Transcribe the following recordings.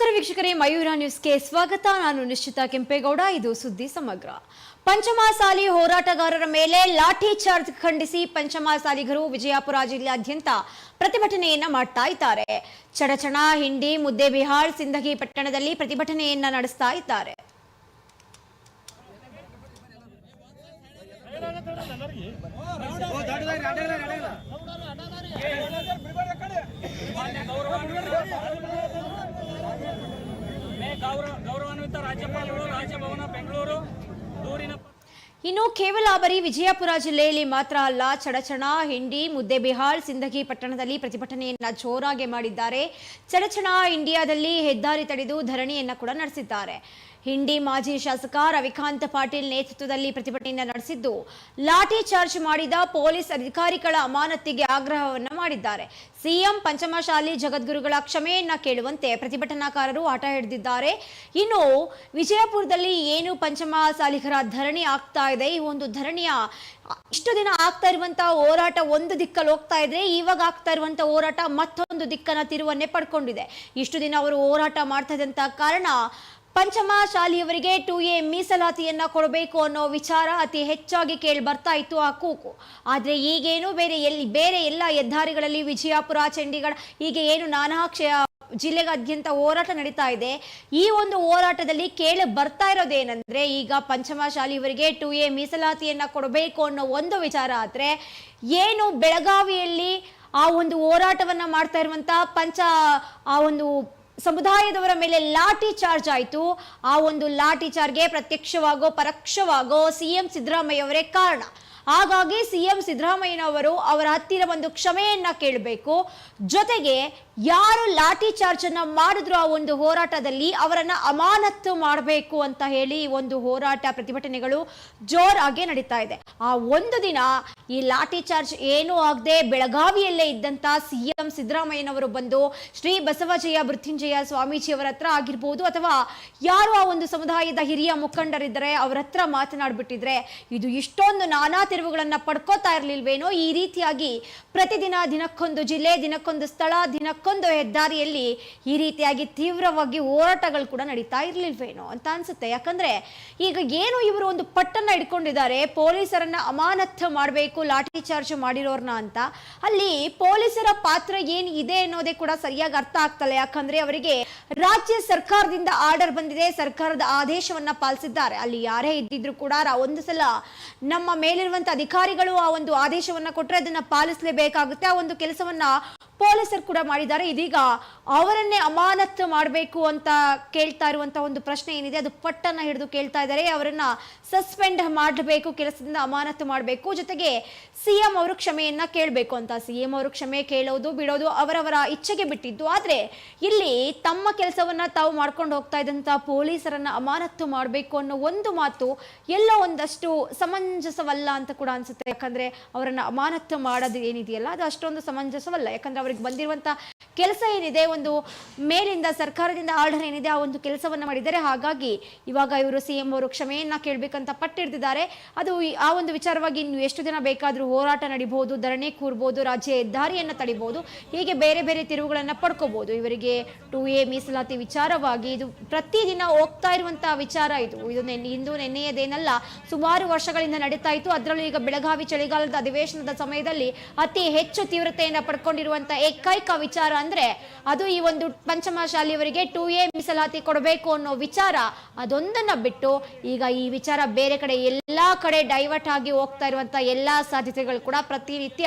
ನಮಸ್ಕಾರ ವೀಕ್ಷಕರೇ, ಮಯೂರ ನ್ಯೂಸ್ಗೆ ಸ್ವಾಗತ. ನಾನು ನಿಶ್ಚಿತ ಕೆಂಪೇಗೌಡ, ಇದು ಸುದ್ದಿ ಸಮಗ್ರ. ಪಂಚಮಸಾಲಿ ಹೋರಾಟಗಾರರ ಮೇಲೆ ಲಾಠಿ ಚಾರ್ಜ್ ಖಂಡಿಸಿ ಪಂಚಮಸಾಲಿಗರು ವಿಜಯಪುರ ಜಿಲ್ಲೆಯಾದ್ಯಂತ ಪ್ರತಿಭಟನೆಯನ್ನ ಮಾಡ್ತಾ ಇದ್ದಾರೆ. ಚಡಚಣ, ಹಿಂಡಿ ಮುದ್ದೆಬಿಹಾಳ್ ಸಿಂದಗಿ ಪಟ್ಟಣದಲ್ಲಿ ಪ್ರತಿಭಟನೆಯನ್ನ ನಡೆಸ್ತಾ ಇದ್ದಾರೆ. ಗೌರವ ಗೌರವಾನ್ವಿತ ರಾಜ್ಯಪಾಲರು, ರಾಜಭವನ ಬೆಂಗಳೂರು, ದೂರಿನ ಇನ್ನು ಕೇವಲ ಬರೀ ವಿಜಯಪುರ ಜಿಲ್ಲೆಯಲ್ಲಿ ಮಾತ್ರ ಅಲ್ಲ, ಚಡಚಣ, ಹಿಂಡಿ, ಮುದ್ದೆಬಿಹಾಳ್, ಸಿಂದಗಿ ಪಟ್ಟಣದಲ್ಲಿ ಪ್ರತಿಭಟನೆಯನ್ನ ಜೋರಾಗಿ ಮಾಡಿದ್ದಾರೆ. ಚಡಚಣ, ಇಂಡಿಯಾದಲ್ಲಿ ಹೆದ್ದಾರಿ ತಡೆದು ಧರಣಿಯನ್ನ ಕೂಡ ನಡೆಸಿದ್ದಾರೆ. ಹಿಂಡಿ ಮಾಜಿ ಶಾಸಕ ರವಿಕಾಂತ್ ಪಾಟೀಲ್ ನೇತೃತ್ವದಲ್ಲಿ ಪ್ರತಿಭಟನೆ ನಡೆಸಿದ್ದು, ಲಾಠಿ ಚಾರ್ಜ್ ಮಾಡಿದ ಪೊಲೀಸ್ ಅಧಿಕಾರಿಗಳ ಅಮಾನತಿಗೆ ಆಗ್ರಹವನ್ನು ಮಾಡಿದ್ದಾರೆ. ಸಿಎಂ ಪಂಚಮಶಾಲಿ ಜಗದ್ಗುರುಗಳ ಕ್ಷಮೆಯನ್ನ ಕೇಳುವಂತೆ ಪ್ರತಿಭಟನಾಕಾರರು ಆಟ ಹಿಡಿದಿದ್ದಾರೆ. ಇನ್ನು ವಿಜಯಪುರದಲ್ಲಿ ಏನು ಪಂಚಮಸಾಲಿಗರ ಧರಣಿ ಆಗ್ತಾ ಇದೆ? ಈ ಒಂದು ಧರಣಿಯ ಇಷ್ಟು ದಿನ ಆಗ್ತಾ ಇರುವಂತಹ ಹೋರಾಟ ಒಂದು ದಿಕ್ಕಲ್ಲಿ ಹೋಗ್ತಾ ಇದ್ರೆ ಇವಾಗ ಆಗ್ತಾ ಇರುವಂತಹ ಹೋರಾಟ ಮತ್ತೊಂದು ದಿಕ್ಕನ್ನ ತಿರುವನ್ನೇ ಪಡ್ಕೊಂಡಿದೆ. ಇಷ್ಟು ದಿನ ಅವರು ಹೋರಾಟ ಮಾಡ್ತಾ ಇದ್ದಂತ ಕಾರಣ ಪಂಚಮ ಶಾಲೆಯವರಿಗೆ ಟು ಎ ಮೀಸಲಾತಿಯನ್ನ ಕೊಡಬೇಕು ಅನ್ನೋ ವಿಚಾರ ಅತಿ ಹೆಚ್ಚಾಗಿ ಕೇಳಿ ಬರ್ತಾ ಇತ್ತು ಆ ಕೂಕು ಆದರೆ ಈಗೇನು ಬೇರೆ ಎಲ್ಲಿ, ಬೇರೆ ಎಲ್ಲ ಹೆದ್ದಾರಿಗಳಲ್ಲಿ ವಿಜಯಪುರ, ಚಂಡೀಗಢ, ಹೀಗೆ ಏನು ನಾನಾ ಕ್ಷಯ ಜಿಲ್ಲೆಗಾದ್ಯಂತ ಹೋರಾಟ ನಡೀತಾ ಇದೆ. ಈ ಒಂದು ಹೋರಾಟದಲ್ಲಿ ಕೇಳಿ ಬರ್ತಾ ಇರೋದೇನೆಂದ್ರೆ ಈಗ ಪಂಚಮ ಶಾಲೆಯವರಿಗೆ ಟು ಎ ಮೀಸಲಾತಿಯನ್ನ ಕೊಡಬೇಕು ಅನ್ನೋ ಒಂದು ವಿಚಾರ ಆದರೆ ಏನು ಬೆಳಗಾವಿಯಲ್ಲಿ ಆ ಒಂದು ಹೋರಾಟವನ್ನ ಮಾಡ್ತಾ ಇರುವಂತ ಪಂಚ, ಆ ಒಂದು ಸಮುದಾಯದವರ ಮೇಲೆ ಲಾಠಿ ಚಾರ್ಜ್ ಆಯಿತು. ಆ ಒಂದು ಲಾಠಿ ಚಾರ್ಜ್ಗೆ ಪ್ರತ್ಯಕ್ಷವಾಗೋ ಪರೋಕ್ಷವಾಗೋ ಸಿಎಂ ಸಿದ್ದರಾಮಯ್ಯವರೇ ಕಾರಣ. ಹಾಗಾಗಿ ಸಿಎಂ ಸಿದ್ದರಾಮಯ್ಯನವರು ಅವರ ಹತ್ತಿರ ಒಂದು ಕ್ಷಮೆಯನ್ನ ಕೇಳಬೇಕು. ಜೊತೆಗೆ ಯಾರು ಲಾಠಿ ಚಾರ್ಜ್ ಅನ್ನ ಮಾಡಿದ್ರು ಆ ಒಂದು ಹೋರಾಟದಲ್ಲಿ ಅವರನ್ನ ಅಮಾನತ್ತು ಮಾಡಬೇಕು ಅಂತ ಹೇಳಿ ಒಂದು ಹೋರಾಟ ಪ್ರತಿಭಟನೆಗಳು ಜೋರಾಗಿ ನಡೀತಾ ಇದೆ. ಆ ಒಂದು ದಿನ ಈ ಲಾಠಿ ಚಾರ್ಜ್ ಏನೂ ಆಗದೆ ಬೆಳಗಾವಿಯಲ್ಲೇ ಇದ್ದಂತ ಸಿಎಂ ಸಿದ್ದರಾಮಯ್ಯನವರು ಬಂದು ಶ್ರೀ ಬಸವಜಯ ಮೃತ್ಯುಂಜಯ ಸ್ವಾಮೀಜಿಯವರ ಹತ್ರ ಆಗಿರ್ಬೋದು ಅಥವಾ ಯಾರು ಆ ಒಂದು ಸಮುದಾಯದ ಹಿರಿಯ ಮುಖಂಡರಿದ್ದರೆ ಅವರ ಹತ್ರ ಮಾತನಾಡ್ಬಿಟ್ಟಿದ್ರೆ ಇದು ಇಷ್ಟೊಂದು ನಾನಾ ತಿರುವುಗಳನ್ನ ಪಡ್ಕೋತಾ ಇರಲಿಲ್ವೇನೋ, ಈ ರೀತಿಯಾಗಿ ಪ್ರತಿದಿನ ದಿನಕ್ಕೊಂದು ಜಿಲ್ಲೆ, ದಿನಕ್ಕೊಂದು ಸ್ಥಳ, ದಿನಕ್ಕೊಂದು ಹೆದ್ದಾರಿಯಲ್ಲಿ ಈ ರೀತಿಯಾಗಿ ತೀವ್ರವಾಗಿ ಹೋರಾಟಗಳು ಕೂಡ ನಡೀತಾ ಇರಲಿಲ್ವೇನೋ ಅಂತ ಅನ್ಸುತ್ತೆ. ಯಾಕಂದ್ರೆ ಈಗ ಏನು ಇವರು ಒಂದು ಪಟ್ಟನ್ನ ಇಟ್ಕೊಂಡಿದ್ದಾರೆ ಪೊಲೀಸರನ್ನ ಅಮಾನತ್ತು ಮಾಡಬೇಕು, ಲಾಠಿ ಚಾರ್ಜ್ ಮಾಡಿರೋರ್ನ ಅಂತ, ಅಲ್ಲಿ ಪೊಲೀಸರ ಪಾತ್ರ ಏನು ಇದೆ ಅನ್ನೋದೇ ಕೂಡ ಸರಿಯಾಗಿ ಅರ್ಥ ಆಗ್ತಲ್ಲ. ಯಾಕಂದ್ರೆ ಅವರಿಗೆ ರಾಜ್ಯ ಸರ್ಕಾರದಿಂದ ಆರ್ಡರ್ ಬಂದಿದೆ, ಸರ್ಕಾರದ ಆದೇಶವನ್ನ ಪಾಲಿಸಿದ್ದಾರೆ. ಅಲ್ಲಿ ಯಾರೇ ಇದ್ದಿದ್ರು ಕೂಡ ಒಂದು ಸಲ ನಮ್ಮ ಮೇಲಿರುವಂತ ಅಧಿಕಾರಿಗಳು ಆ ಒಂದು ಆದೇಶವನ್ನ ಕೊಟ್ಟರೆ ಅದನ್ನ ಪಾಲಿಸಲೇಬೇಕಾಗುತ್ತೆ. ಆ ಒಂದು ಕೆಲಸವನ್ನ ಪೊಲೀಸರು ಕೂಡ ಮಾಡಿದ್ದಾರೆ. ಇದೀಗ ಅವರನ್ನೇ ಅಮಾನತ್ತು ಮಾಡಬೇಕು ಅಂತ ಕೇಳ್ತಾ ಇರುವಂತ ಒಂದು ಪ್ರಶ್ನೆ ಏನಿದೆ? ಅದು ಪಟ್ಟನ್ನ ಹಿಡಿದು ಕೇಳ್ತಾ ಇದ್ದಾರೆ. ಅವರನ್ನ ಸಸ್ಪೆಂಡ್ ಮಾಡಬೇಕು, ಕೆಲಸದಿಂದ ಅಮಾನತ್ತು ಮಾಡಬೇಕು. ಜೊತೆಗೆ ಸಿಎಂ ಅವರು ಕ್ಷಮೆಯನ್ನ ಕೇಳಬೇಕು ಅಂತ. ಸಿಎಂ ಅವರು ಕ್ಷಮೆ ಕೇಳೋದು, ಬಿಡೋದು ಅವರವರ ಇಚ್ಛೆಗೆ ಬಿಟ್ಟಿದ್ದು. ಆದ್ರೆ ಇಲ್ಲಿ ತಮ್ಮ ಕೆಲಸವನ್ನ ತಾವು ಮಾಡ್ಕೊಂಡು ಹೋಗ್ತಾ ಇದ್ದಂತ ಪೊಲೀಸರನ್ನ ಅಮಾನತ್ತು ಮಾಡಬೇಕು ಅನ್ನೋ ಒಂದು ಮಾತು ಎಲ್ಲೋ ಒಂದಷ್ಟು ಸಮಂಜಸವಲ್ಲ ಅಂತ ಕೂಡ ಅನ್ಸುತ್ತೆ. ಯಾಕಂದ್ರೆ ಅವರನ್ನ ಅಮಾನತ್ತು ಮಾಡೋದು ಏನಿದೆಯಲ್ಲ, ಅದು ಅಷ್ಟೊಂದು ಸಮಂಜಸವಲ್ಲ. ಯಾಕಂದ್ರೆ ಅವ್ರಿಗೆ ಬಂದಿರುವಂತ ಕೆಲಸ ಏನಿದೆ, ಒಂದು ಮೇಲಿಂದ ಸರ್ಕಾರದಿಂದ ಆರ್ಡರ್ ಏನಿದೆ, ಆ ಒಂದು ಕೆಲಸವನ್ನ ಮಾಡಿದ್ದಾರೆ. ಹಾಗಾಗಿ ಇವಾಗ ಇವರು ಸಿ ಎಂ ಅವರು ಕ್ಷಮೆಯನ್ನ ಕೇಳಬೇಕಂತ ಪಟ್ಟಿಡ್ತಿದ್ದಾರೆ. ಅದು ಆ ಒಂದು ವಿಚಾರವಾಗಿ ಇನ್ನು ಎಷ್ಟು ದಿನ ಬೇಕಾದರೂ ಹೋರಾಟ ನಡಿಬಹುದು, ಧರಣಿ ಕೂರ್ಬೋದು, ರಾಜ್ಯ ಹೆದ್ದಾರಿಯನ್ನು ತಡಿಬಹುದು, ಹೀಗೆ ಬೇರೆ ಬೇರೆ ತಿರುವುಗಳನ್ನು ಪಡ್ಕೋಬಹುದು. ಇವರಿಗೆ ಟು ಎ ಮೀಸಲಾತಿ ವಿಚಾರವಾಗಿ ಇದು ಪ್ರತಿದಿನ ಹೋಗ್ತಾ ಇರುವಂತಹ ವಿಚಾರ ಇದು. ಇದು ಇಂದು ನೆನ್ನೆಯದೇನಲ್ಲ, ಸುಮಾರು ವರ್ಷಗಳಿಂದ ನಡೀತಾ ಇತ್ತು. ಅದರಲ್ಲೂ ಈಗ ಬೆಳಗಾವಿ ಚಳಿಗಾಲದ ಅಧಿವೇಶನದ ಸಮಯದಲ್ಲಿ ಅತಿ ಹೆಚ್ಚು ತೀವ್ರತೆಯನ್ನು ಪಡ್ಕೊಂಡಿರುವಂತಹ ಏಕೈಕ ವಿಚಾರ ಅಂದ್ರೆ ಅದು ಈ ಒಂದು ಪಂಚಮಶಾಲಿಯವರಿಗೆ ಟು ಎ ಮೀಸಲಾತಿ ಕೊಡಬೇಕು ಅನ್ನೋ ವಿಚಾರ. ಅದೊಂದನ್ನ ಬಿಟ್ಟು ಈಗ ಈ ವಿಚಾರ ಬೇರೆ ಕಡೆ ಎಲ್ಲಾ ಕಡೆ ಡೈವರ್ಟ್ ಆಗಿ ಹೋಗ್ತಾ ಇರುವಂತಹ ಎಲ್ಲಾ ಸಾಧ್ಯತೆಗಳು ಕೂಡ ಪ್ರತಿನಿತ್ಯ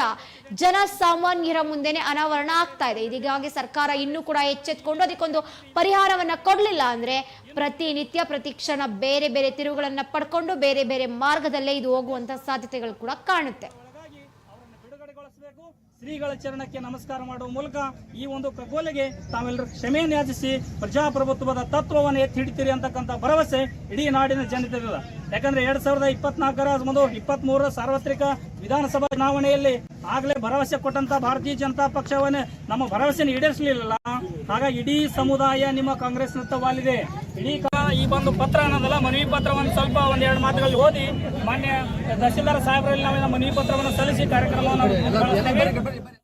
ಜನಸಾಮಾನ್ಯರ ಮುಂದೆನೆ ಅನಾವರಣ ಆಗ್ತಾ ಇದೆ. ಇದೀಗಾಗಿ ಸರ್ಕಾರ ಇನ್ನೂ ಕೂಡ ಎಚ್ಚೆತ್ಕೊಂಡು ಅದಕ್ಕೊಂದು ಪರಿಹಾರವನ್ನ ಕೊಡ್ಲಿಲ್ಲ ಅಂದ್ರೆ ಪ್ರತಿನಿತ್ಯ ಪ್ರತಿ ಕ್ಷಣ ಬೇರೆ ಬೇರೆ ತಿರುವುಗಳನ್ನ ಪಡ್ಕೊಂಡು ಬೇರೆ ಬೇರೆ ಮಾರ್ಗದಲ್ಲೇ ಇದು ಹೋಗುವಂತ ಸಾಧ್ಯತೆಗಳು ಕೂಡ ಕಾಣುತ್ತೆ. ಶ್ರೀಗಳ ಚರಣಕ್ಕೆ ನಮಸ್ಕಾರ ಮಾಡುವ ಮೂಲಕ ಈ ಒಂದು ಖಗೋಲೆಗೆ ತಾವೆಲ್ಲರೂ ಕ್ಷಮೆಯನ್ನು ಯಾಚಿಸಿ ಪ್ರಜಾಪ್ರಭುತ್ವದ ತತ್ವವನ್ನು ಎತ್ತಿ ಹಿಡಿತೀರಿ ಅಂತಕ್ಕಂಥ ಭರವಸೆ ಇಡೀ ನಾಡಿನ ಜನತೆ ಇದೆ. ಯಾಕಂದ್ರೆ ಎರಡ್ ಸಾವಿರದ ಇಪ್ಪತ್ನಾಲ್ಕರ ಒಂದು ಇಪ್ಪತ್ತ್ ಮೂರರ ಸಾರ್ವತ್ರಿಕ ವಿಧಾನಸಭಾ ಚುನಾವಣೆಯಲ್ಲಿ ಆಗಲೇ ಭರವಸೆ ಕೊಟ್ಟಂತ ಭಾರತೀಯ ಜನತಾ ಪಕ್ಷವನ್ನ ನಮ್ಮ ಭರವಸೆಯನ್ನು ಈಡೇರಿಸಲಿಲ್ಲ ಹಾಗಾಗಿ ಇಡೀ ಸಮುದಾಯ ನಿಮ್ಮ ಕಾಂಗ್ರೆಸ್ನತ್ತ ವಾಲಿದೆ ಇಡೀ ಈ ಒಂದು ಪತ್ರ ಅನ್ನೋದಲ್ಲ, ಮನವಿ ಪತ್ರವನ್ನು ಸ್ವಲ್ಪ ಒಂದೆರಡು ಮಾತುಗಳಲ್ಲಿ ಓದಿ, ಮಾನ್ಯ ತಹಶೀಲ್ದಾರ್ ಸಾಹೇಬರಲ್ಲಿ ನಾವೇನ ಮನವಿ ಪತ್ರವನ್ನು ಸಲ್ಲಿಸಿ ಕಾರ್ಯಕ್ರಮವನ್ನು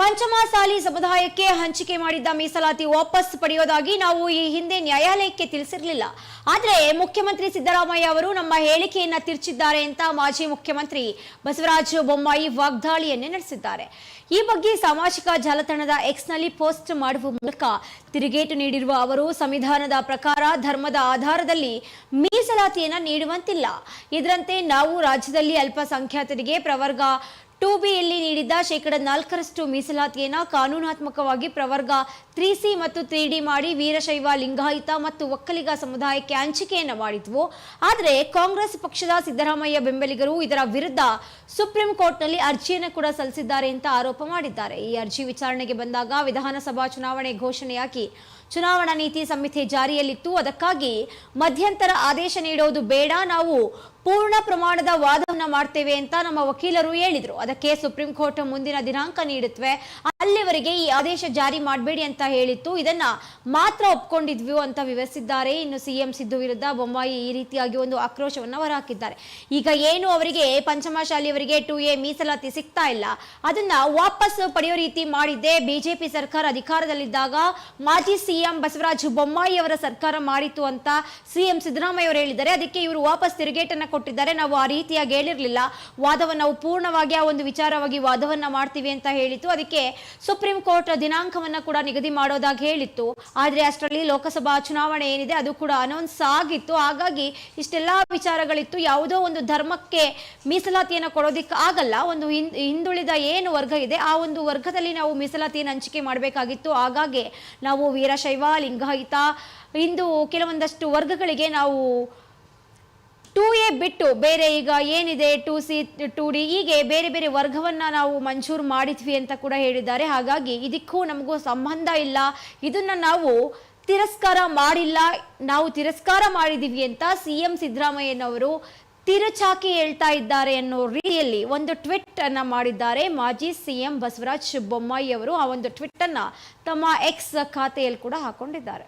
ಪಂಚಮಸಾಲಿ ಸಮುದಾಯಕ್ಕೆ ಹಂಚಿಕೆ ಮಾಡಿದ್ದ ಮೀಸಲಾತಿ ವಾಪಸ್ ಪಡೆಯೋದಾಗಿ ನಾವು ಈ ಹಿಂದೆ ನ್ಯಾಯಾಲಯಕ್ಕೆ ತಿಳಿಸಿರಲಿಲ್ಲ. ಆದರೆ ಮುಖ್ಯಮಂತ್ರಿ ಸಿದ್ದರಾಮಯ್ಯ ಅವರು ನಮ್ಮ ಹೇಳಿಕೆಯನ್ನ ತಿರುಚಿದ್ದಾರೆ ಅಂತ ಮಾಜಿ ಮುಖ್ಯಮಂತ್ರಿ ಬಸವರಾಜ ಬೊಮ್ಮಾಯಿ ವಾಗ್ದಾಳಿಯನ್ನೇ ನಡೆಸಿದ್ದಾರೆ. ಈ ಬಗ್ಗೆ ಸಾಮಾಜಿಕ ಜಾಲತಾಣದ ಎಕ್ಸ್ನಲ್ಲಿ ಪೋಸ್ಟ್ ಮಾಡುವ ಮೂಲಕ ತಿರುಗೇಟು ನೀಡಿರುವ ಅವರು, ಸಂವಿಧಾನದ ಪ್ರಕಾರ ಧರ್ಮದ ಆಧಾರದಲ್ಲಿ ಮೀಸಲಾತಿಯನ್ನ ನೀಡುವಂತಿಲ್ಲ. ಇದರಂತೆ ನಾವು ರಾಜ್ಯದಲ್ಲಿ ಅಲ್ಪಸಂಖ್ಯಾತರಿಗೆ ಪ್ರವರ್ಗ ಟು ಬಿಯಲ್ಲಿ ನೀಡಿದ್ದ ಶೇಕಡ ನಾಲ್ಕರಷ್ಟು ಮೀಸಲಾತಿಯನ್ನ ಕಾನೂನಾತ್ಮಕವಾಗಿ ಪ್ರವರ್ಗ ತ್ರೀ ಸಿ ಮತ್ತು ತ್ರೀ ಡಿ ಮಾಡಿ ವೀರಶೈವ ಲಿಂಗಾಯಿತ ಮತ್ತು ಒಕ್ಕಲಿಗ ಸಮುದಾಯಕ್ಕೆ ಹಂಚಿಕೆಯನ್ನು ಮಾಡಿದ್ವು. ಆದರೆ ಕಾಂಗ್ರೆಸ್ ಪಕ್ಷದ ಸಿದ್ದರಾಮಯ್ಯ ಬೆಂಬಲಿಗರು ಇದರ ವಿರುದ್ಧ ಸುಪ್ರೀಂ ಕೋರ್ಟ್ನಲ್ಲಿ ಅರ್ಜಿಯನ್ನು ಕೂಡ ಸಲ್ಲಿಸಿದ್ದಾರೆ ಅಂತ ಆರೋಪ ಮಾಡಿದ್ದಾರೆ. ಈ ಅರ್ಜಿ ವಿಚಾರಣೆಗೆ ಬಂದಾಗ ವಿಧಾನಸಭಾ ಚುನಾವಣೆ ಘೋಷಣೆಯಾಗಿ ಚುನಾವಣಾ ನೀತಿ ಸಂಹಿತೆ ಜಾರಿಯಲ್ಲಿತ್ತು. ಅದಕ್ಕಾಗಿ ಮಧ್ಯಂತರ ಆದೇಶ ನೀಡೋದು ಬೇಡ. ನಾವು ಪೂರ್ಣ ಪ್ರಮಾಣದ ವಾದವನ್ನ ಮಾಡ್ತೇವೆ ಅಂತ ನಮ್ಮ ವಕೀಲರು ಹೇಳಿದ್ರು. ಅದಕ್ಕೆ ಸುಪ್ರೀಂ ಕೋರ್ಟ್ ಮುಂದಿನ ದಿನಾಂಕ ನೀಡುತ್ತವೆ. ಅಲ್ಲಿವರೆಗೆ ಈ ಆದೇಶ ಜಾರಿ ಮಾಡಬೇಡಿ ಅಂತ ಹೇಳಿತ್ತು. ಇದನ್ನ ಮಾತ್ರ ಒಪ್ಕೊಂಡಿದ್ವಿ ಅಂತ ವಿವರಿಸಿದ್ದಾರೆ. ಇನ್ನು ಸಿಎಂ ಸಿದ್ದು ವಿರುದ್ಧ ಬೊಮ್ಮಾಯಿ ಈ ರೀತಿಯಾಗಿ ಒಂದು ಆಕ್ರೋಶವನ್ನ ಹೊರಹಾಕಿದ್ದಾರೆ. ಈಗ ಏನು ಅವರಿಗೆ ಪಂಚಮಶಾಲಿಯವರಿಗೆ ಟು ಎ ಮೀಸಲಾತಿ ಸಿಗ್ತಾ ಇಲ್ಲ. ಅದನ್ನ ವಾಪಸ್ ಪಡೆಯೋ ರೀತಿ ಮಾಡಿದ್ದೆ ಬಿಜೆಪಿ ಸರ್ಕಾರ ಅಧಿಕಾರದಲ್ಲಿದ್ದಾಗ ಮಾಜಿ ಸಿಎಂ ಬಸವರಾಜ ಬೊಮ್ಮಾಯಿ ಅವರ ಸರ್ಕಾರ ಮಾಡಿತ್ತು ಅಂತ ಸಿಎಂ ಸಿದ್ದರಾಮಯ್ಯ ಅವರು ಹೇಳಿದ್ದಾರೆ. ಅದಕ್ಕೆ ಇವರು ವಾಪಸ್ ತಿರುಗೇಟನ್ನ ಕೊಟ್ಟಿದ್ದಾರೆ. ನಾವು ಆ ರೀತಿಯಾಗಿ ಹೇಳಿರಲಿಲ್ಲ. ವಾದವನ್ನು ನಾವು ಪೂರ್ಣವಾಗಿ ಆ ಒಂದು ವಿಚಾರವಾಗಿ ವಾದವನ್ನು ಮಾಡ್ತೀವಿ ಅಂತ ಹೇಳಿತ್ತು. ಅದಕ್ಕೆ ಸುಪ್ರೀಂ ಕೋರ್ಟ್ ದಿನಾಂಕವನ್ನ ಕೂಡ ನಿಗದಿ ಮಾಡೋದಾಗಿ ಹೇಳಿತ್ತು. ಆದರೆ ಅಷ್ಟರಲ್ಲಿ ಲೋಕಸಭಾ ಚುನಾವಣೆ ಏನಿದೆ ಅದು ಕೂಡ ಅನೌನ್ಸ್ ಆಗಿತ್ತು. ಹಾಗಾಗಿ ಇಷ್ಟೆಲ್ಲ ವಿಚಾರಗಳಿತ್ತು. ಯಾವುದೋ ಒಂದು ಧರ್ಮಕ್ಕೆ ಮೀಸಲಾತಿಯನ್ನು ಕೊಡೋದಿಕ್ಕೆ ಆಗಲ್ಲ. ಒಂದು ಹಿಂದುಳಿದ ಏನು ವರ್ಗ ಇದೆ, ಆ ಒಂದು ವರ್ಗದಲ್ಲಿ ನಾವು ಮೀಸಲಾತಿಯನ್ನು ಹಂಚಿಕೆ ಮಾಡಬೇಕಾಗಿತ್ತು. ಹಾಗಾಗಿ ನಾವು ವೀರಶೈವ, ಲಿಂಗಾಯತ ಇಂದು ಕೆಲವೊಂದಷ್ಟು ವರ್ಗಗಳಿಗೆ ನಾವು ಟೂ ಎ ಬಿಟ್ಟು ಬೇರೆ ಈಗ ಏನಿದೆ ಟೂ ಸಿ ಟೂ ಡಿ ಹೀಗೆ ಬೇರೆ ಬೇರೆ ವರ್ಗವನ್ನ ನಾವು ಮಂಜೂರು ಮಾಡಿದ್ವಿ ಅಂತ ಕೂಡ ಹೇಳಿದ್ದಾರೆ. ಹಾಗಾಗಿ ಇದಕ್ಕೂ ನಮಗೂ ಸಂಬಂಧ ಇಲ್ಲ. ಇದನ್ನ ನಾವು ತಿರಸ್ಕಾರ ಮಾಡಿಲ್ಲ. ನಾವು ತಿರಸ್ಕಾರ ಮಾಡಿದ್ದೀವಿ ಅಂತ ಸಿ ಎಂ ಸಿದ್ದರಾಮಯ್ಯನವರು ತಿರುಚಾಕಿ ಹೇಳ್ತಾ ಇದ್ದಾರೆ ಅನ್ನೋ ರೀತಿಯಲ್ಲಿ ಒಂದು ಟ್ವಿಟ್ ಅನ್ನ ಮಾಡಿದ್ದಾರೆ ಮಾಜಿ ಸಿಎಂ ಬಸವರಾಜ್ ಬೊಮ್ಮಾಯಿ ಅವರು. ಆ ಒಂದು ಟ್ವಿಟ್ ಅನ್ನ ತಮ್ಮ ಎಕ್ಸ್ ಖಾತೆಯಲ್ಲಿ ಕೂಡ ಹಾಕೊಂಡಿದ್ದಾರೆ.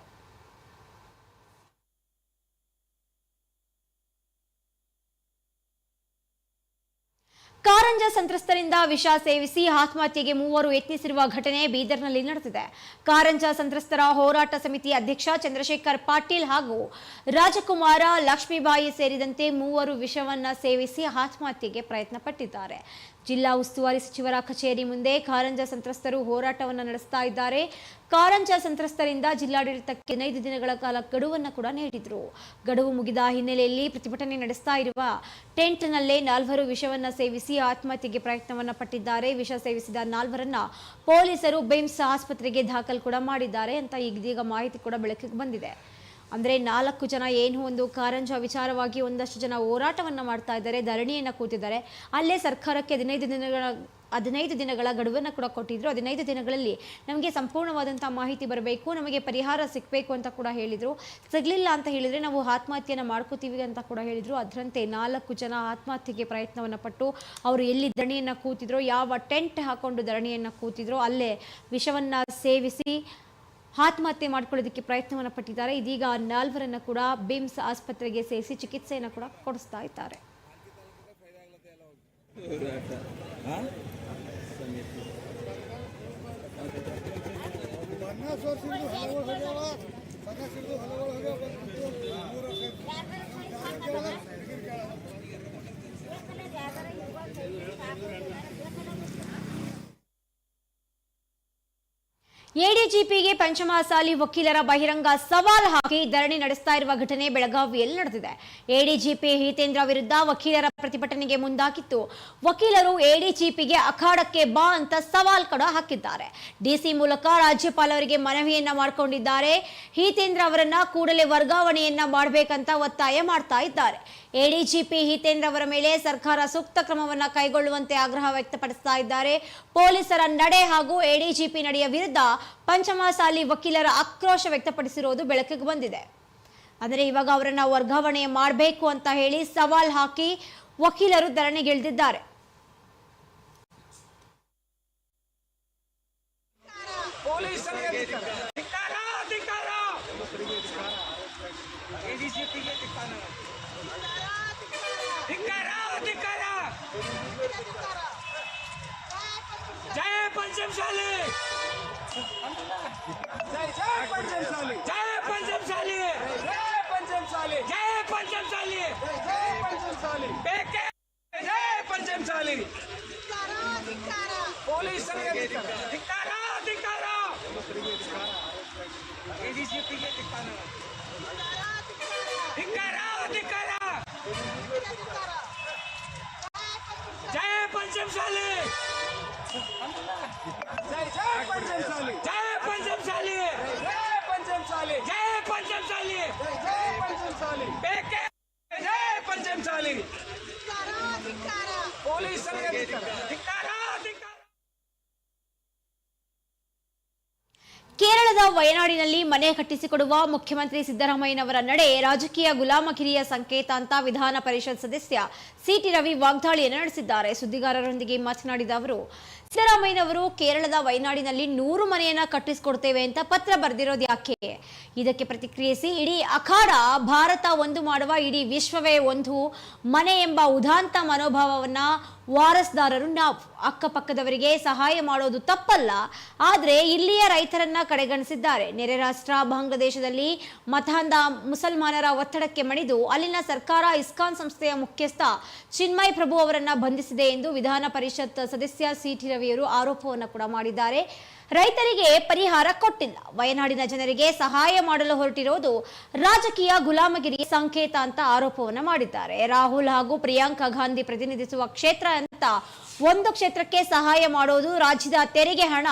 ಕಾರಂಜ ಸಂತ್ರಸ್ತರಿಂದ ವಿಷ ಸೇವಿಸಿ ಆತ್ಮಹತ್ಯೆಗೆ ಮೂವರು ಯತ್ನಿಸಿರುವ ಘಟನೆ ಬೀದರ್ನಲ್ಲಿ ನಡೆದಿದೆ. ಕಾರಂಜ ಸಂತ್ರಸ್ತರ ಹೋರಾಟ ಸಮಿತಿ ಅಧ್ಯಕ್ಷ ಚಂದ್ರಶೇಖರ್ ಪಾಟೀಲ್ ಹಾಗೂ ರಾಜಕುಮಾರ ಲಕ್ಷ್ಮೀಬಾಯಿ ಸೇರಿದಂತೆ ಮೂವರು ವಿಷವನ್ನ ಸೇವಿಸಿ ಆತ್ಮಹತ್ಯೆಗೆ ಪ್ರಯತ್ನ ಪಟ್ಟಿದ್ದಾರೆ ಜಿಲ್ಲಾ ಉಸ್ತುವಾರಿ ಸಚಿವರ ಕಚೇರಿ ಮುಂದೆ ಕಾರಂಜ ಸಂತ್ರಸ್ತರು ಹೋರಾಟವನ್ನು ನಡೆಸ್ತಾ ಇದ್ದಾರೆ. ಕಾರಂಜ ಸಂತ್ರಸ್ತರಿಂದ ಜಿಲ್ಲಾಡಳಿತಕ್ಕೆ ಹದಿನೈದು ದಿನಗಳ ಕಾಲ ಗಡುವನ್ನು ಕೂಡ ನೀಡಿದ್ರು. ಗಡುವು ಮುಗಿದ ಹಿನ್ನೆಲೆಯಲ್ಲಿ ಪ್ರತಿಭಟನೆ ನಡೆಸ್ತಾ ಇರುವ ಟೆಂಟ್ನಲ್ಲೇ ನಾಲ್ವರು ವಿಷವನ್ನ ಸೇವಿಸಿ ಆತ್ಮಹತ್ಯೆಗೆ ಪ್ರಯತ್ನವನ್ನ ಪಟ್ಟಿದ್ದಾರೆ. ವಿಷ ಸೇವಿಸಿದ ನಾಲ್ವರನ್ನ ಪೊಲೀಸರು ಬೇಮ್ಸ್ ಆಸ್ಪತ್ರೆಗೆ ದಾಖಲು ಕೂಡ ಮಾಡಿದ್ದಾರೆ ಅಂತ ಇದೀಗ ಮಾಹಿತಿ ಕೂಡ ಬೆಳಕಿಗೆ ಬಂದಿದೆ. ಅಂದ್ರೆ ನಾಲ್ಕು ಜನ ಏನು ಒಂದು ಕಾರಂಜ ವಿಚಾರವಾಗಿ ಒಂದಷ್ಟು ಜನ ಹೋರಾಟವನ್ನು ಮಾಡ್ತಾ ಇದ್ದಾರೆ, ಧರಣಿಯನ್ನು ಕೂತಿದ್ದಾರೆ. ಅಲ್ಲೇ ಸರ್ಕಾರಕ್ಕೆ ಹದಿನೈದು ದಿನಗಳ ಹದಿನೈದು ದಿನಗಳ ಗಡುವನ್ನು ಕೂಡ ಕೊಟ್ಟಿದ್ರು. ಹದಿನೈದು ದಿನಗಳಲ್ಲಿ ನಮಗೆ ಸಂಪೂರ್ಣವಾದಂಥ ಮಾಹಿತಿ ಬರಬೇಕು, ನಮಗೆ ಪರಿಹಾರ ಸಿಗಬೇಕು ಅಂತ ಕೂಡ ಹೇಳಿದರು. ಸಿಗಲಿಲ್ಲ ಅಂತ ಹೇಳಿದರೆ ನಾವು ಆತ್ಮಹತ್ಯೆಯನ್ನು ಮಾಡ್ಕೋತೀವಿ ಅಂತ ಕೂಡ ಹೇಳಿದರು. ಅದರಂತೆ ನಾಲ್ಕು ಜನ ಆತ್ಮಹತ್ಯೆಗೆ ಪ್ರಯತ್ನವನ್ನು ಪಟ್ಟು ಅವರು ಎಲ್ಲಿ ಧರಣಿಯನ್ನು ಕೂತಿದ್ರು, ಯಾವ ಟೆಂಟ್ ಹಾಕೊಂಡು ಧರಣಿಯನ್ನು ಕೂತಿದ್ರು, ಅಲ್ಲೇ ವಿಷವನ್ನು ಸೇವಿಸಿ ಆತ್ಮಹತ್ಯೆ ಮಾಡ್ಕೊಳ್ಳೋದಕ್ಕೆ ಪ್ರಯತ್ನವನ್ನು ಪಟ್ಟಿದ್ದಾರೆ. ಇದೀಗ ನಾಲ್ವರನ್ನು ಕೂಡ ಬಿಮ್ಸ್ ಆಸ್ಪತ್ರೆಗೆ ಸೇರಿಸಿ ಚಿಕಿತ್ಸೆಯನ್ನು ಕೂಡ ಕೊಡಿಸ್ತಾ ಇದ್ದಾರೆ. ಎಡಿಜಿಪಿಗೆ ಪಂಚಮಸಾಲಿ ವಕೀಲರ ಬಹಿರಂಗ ಸವಾಲ್ ಹಾಕಿ ಧರಣಿ ನಡೆಸ್ತಾ ಇರುವ ಘಟನೆ ಬೆಳಗಾವಿಯಲ್ಲಿ ನಡೆದಿದೆ. ಎಡಿಜಿಪಿ ಹಿತೇಂದ್ರ ವಿರುದ್ಧ ವಕೀಲರ ಪ್ರತಿಭಟನೆಗೆ ಮುಂದಾಗಿತ್ತು. ವಕೀಲರು ಎಡಿಜಿಪಿಗೆ ಅಖಾಡಕ್ಕೆ ಬಾ ಅಂತ ಸವಾಲ್ ಕೂಡ ಹಾಕಿದ್ದಾರೆ. ಡಿಸಿ ಮೂಲಕ ರಾಜ್ಯಪಾಲರಿಗೆ ಮನವಿಯನ್ನ ಮಾಡಿಕೊಂಡಿದ್ದಾರೆ. ಹಿತೇಂದ್ರ ಅವರನ್ನ ಕೂಡಲೇ ವರ್ಗಾವಣೆಯನ್ನ ಮಾಡಬೇಕಂತ ಒತ್ತಾಯ ಮಾಡ್ತಾ ಇದ್ದಾರೆ. ಎಡಿಜಿಪಿ ಹಿತೇಂದ್ರ ಅವರ ಮೇಲೆ ಸರ್ಕಾರ ಸೂಕ್ತ ಕ್ರಮವನ್ನು ಕೈಗೊಳ್ಳುವಂತೆ ಆಗ್ರಹ ವ್ಯಕ್ತಪಡಿಸ್ತಾ ಇದ್ದಾರೆ. ಪೊಲೀಸರ ನಡೆ ಹಾಗೂ ಎಡಿಜಿಪಿ ನಡೆಯ ವಿರುದ್ಧ ಪಂಚಮಸಾಲಿ ವಕೀಲರ ಆಕ್ರೋಶ ವ್ಯಕ್ತಪಡಿಸಿರುವುದು ಬೆಳಕಿಗೆ ಬಂದಿದೆ. ಅಂದರೆ ಇವಾಗ ಅವರನ್ನು ವರ್ಗಾವಣೆ ಮಾಡಬೇಕು ಅಂತ ಹೇಳಿ ಸವಾಲ್ ಹಾಕಿ ವಕೀಲರು ಧರಣಿಗಿಳಿದಿದ್ದಾರೆ. बीजेपी जय पंचमशाली जय पंचमशाली जय पंचमशाली जय पंचमशाली जय पंचमशाली जय पंचमशाली जय पंचमशाली पुलिस धिकारा धिकारा बीजेपी ये दिखाना जय पंचमशाली जय पंचमशाली जय पंचमशाली जय पंचमशाली जय पंचमशाली जय पंचमशाली जय पंचमशाली पोलीस ವಯನಾಡಿನಲ್ಲಿ ಮನೆ ಕಟ್ಟಿಸಿಕೊಡುವ ಮುಖ್ಯಮಂತ್ರಿ ಸಿದ್ದರಾಮಯ್ಯನವರ ನಡೆ ರಾಜಕೀಯ ಗುಲಾಮಗಿರಿಯ ಸಂಕೇತ ಅಂತ ವಿಧಾನ ಪರಿಷತ್ ಸದಸ್ಯ ಸಿಟಿ ರವಿ ವಾಗ್ದಾಳಿಯನ್ನು ನಡೆಸಿದ್ದಾರೆ. ಸುದ್ದಿಗಾರರೊಂದಿಗೆ ಮಾತನಾಡಿದ ಅವರು ಸಿದ್ದರಾಮಯ್ಯನವರು ಕೇರಳದ ವಯನಾಡಿನಲ್ಲಿ ನೂರು ಮನೆಯನ್ನ ಕಟ್ಟಿಸಿಕೊಡ್ತೇವೆ ಅಂತ ಪತ್ರ ಬರೆದಿರೋದು ಯಾಕೆ? ಇದಕ್ಕೆ ಪ್ರತಿಕ್ರಿಯಿಸಿ, ಇಡೀ ಅಖಾಡ ಭಾರತ ಒಂದು ಮಾಡುವ, ಇಡೀ ವಿಶ್ವವೇ ಒಂದು. ಮನೆ ಎಂಬ ಉದಾಂತ ಮನೋಭಾವವನ್ನ ವಾರಸ್ದಾರರು ನಾವು ಅಕ್ಕಪಕ್ಕದವರಿಗೆ ಸಹಾಯ ಮಾಡೋದು ತಪ್ಪಲ್ಲ. ಆದರೆ ಇಲ್ಲಿಯ ರೈತರನ್ನ ಕಡೆಗಣಿಸಿದ್ದಾರೆ. ನೆರೆ ರಾಷ್ಟ್ರ ಬಾಂಗ್ಲಾದೇಶದಲ್ಲಿ ಮತಾಂಧ ಮುಸಲ್ಮಾನರ ಒತ್ತಡಕ್ಕೆ ಮಣಿದು ಅಲ್ಲಿನ ಸರ್ಕಾರ ಇಸ್ಕಾನ್ ಸಂಸ್ಥೆಯ ಮುಖ್ಯಸ್ಥ ಚಿನ್ಮಯ್ ಪ್ರಭು ಅವರನ್ನ ಬಂಧಿಸಿದೆ ಎಂದು ವಿಧಾನ ಪರಿಷತ್ ಸದಸ್ಯ ಸಿಟಿ ರವಿಯವರು ಆರೋಪವನ್ನು ಕೂಡ ಮಾಡಿದ್ದಾರೆ. ರೈತರಿಗೆ ಪರಿಹಾರ ಕೊಟ್ಟಿಲ್ಲ. ವಯನಾಡಿನ ಜನರಿಗೆ ಸಹಾಯ ಮಾಡಲು ಹೊರಟಿರುವುದು ರಾಜಕೀಯ ಗುಲಾಮಗಿರಿ ಸಂಕೇತ ಅಂತ ಆರೋಪವನ್ನು ಮಾಡಿದ್ದಾರೆ. ರಾಹುಲ್ ಹಾಗೂ ಪ್ರಿಯಾಂಕಾ ಗಾಂಧಿ ಪ್ರತಿನಿಧಿಸುವ ಕ್ಷೇತ್ರ ಅಂತ ಒಂದು ಕ್ಷೇತ್ರಕ್ಕೆ ಸಹಾಯ ಮಾಡೋದು ರಾಜ್ಯದ ತೆರಿಗೆ ಹಣ.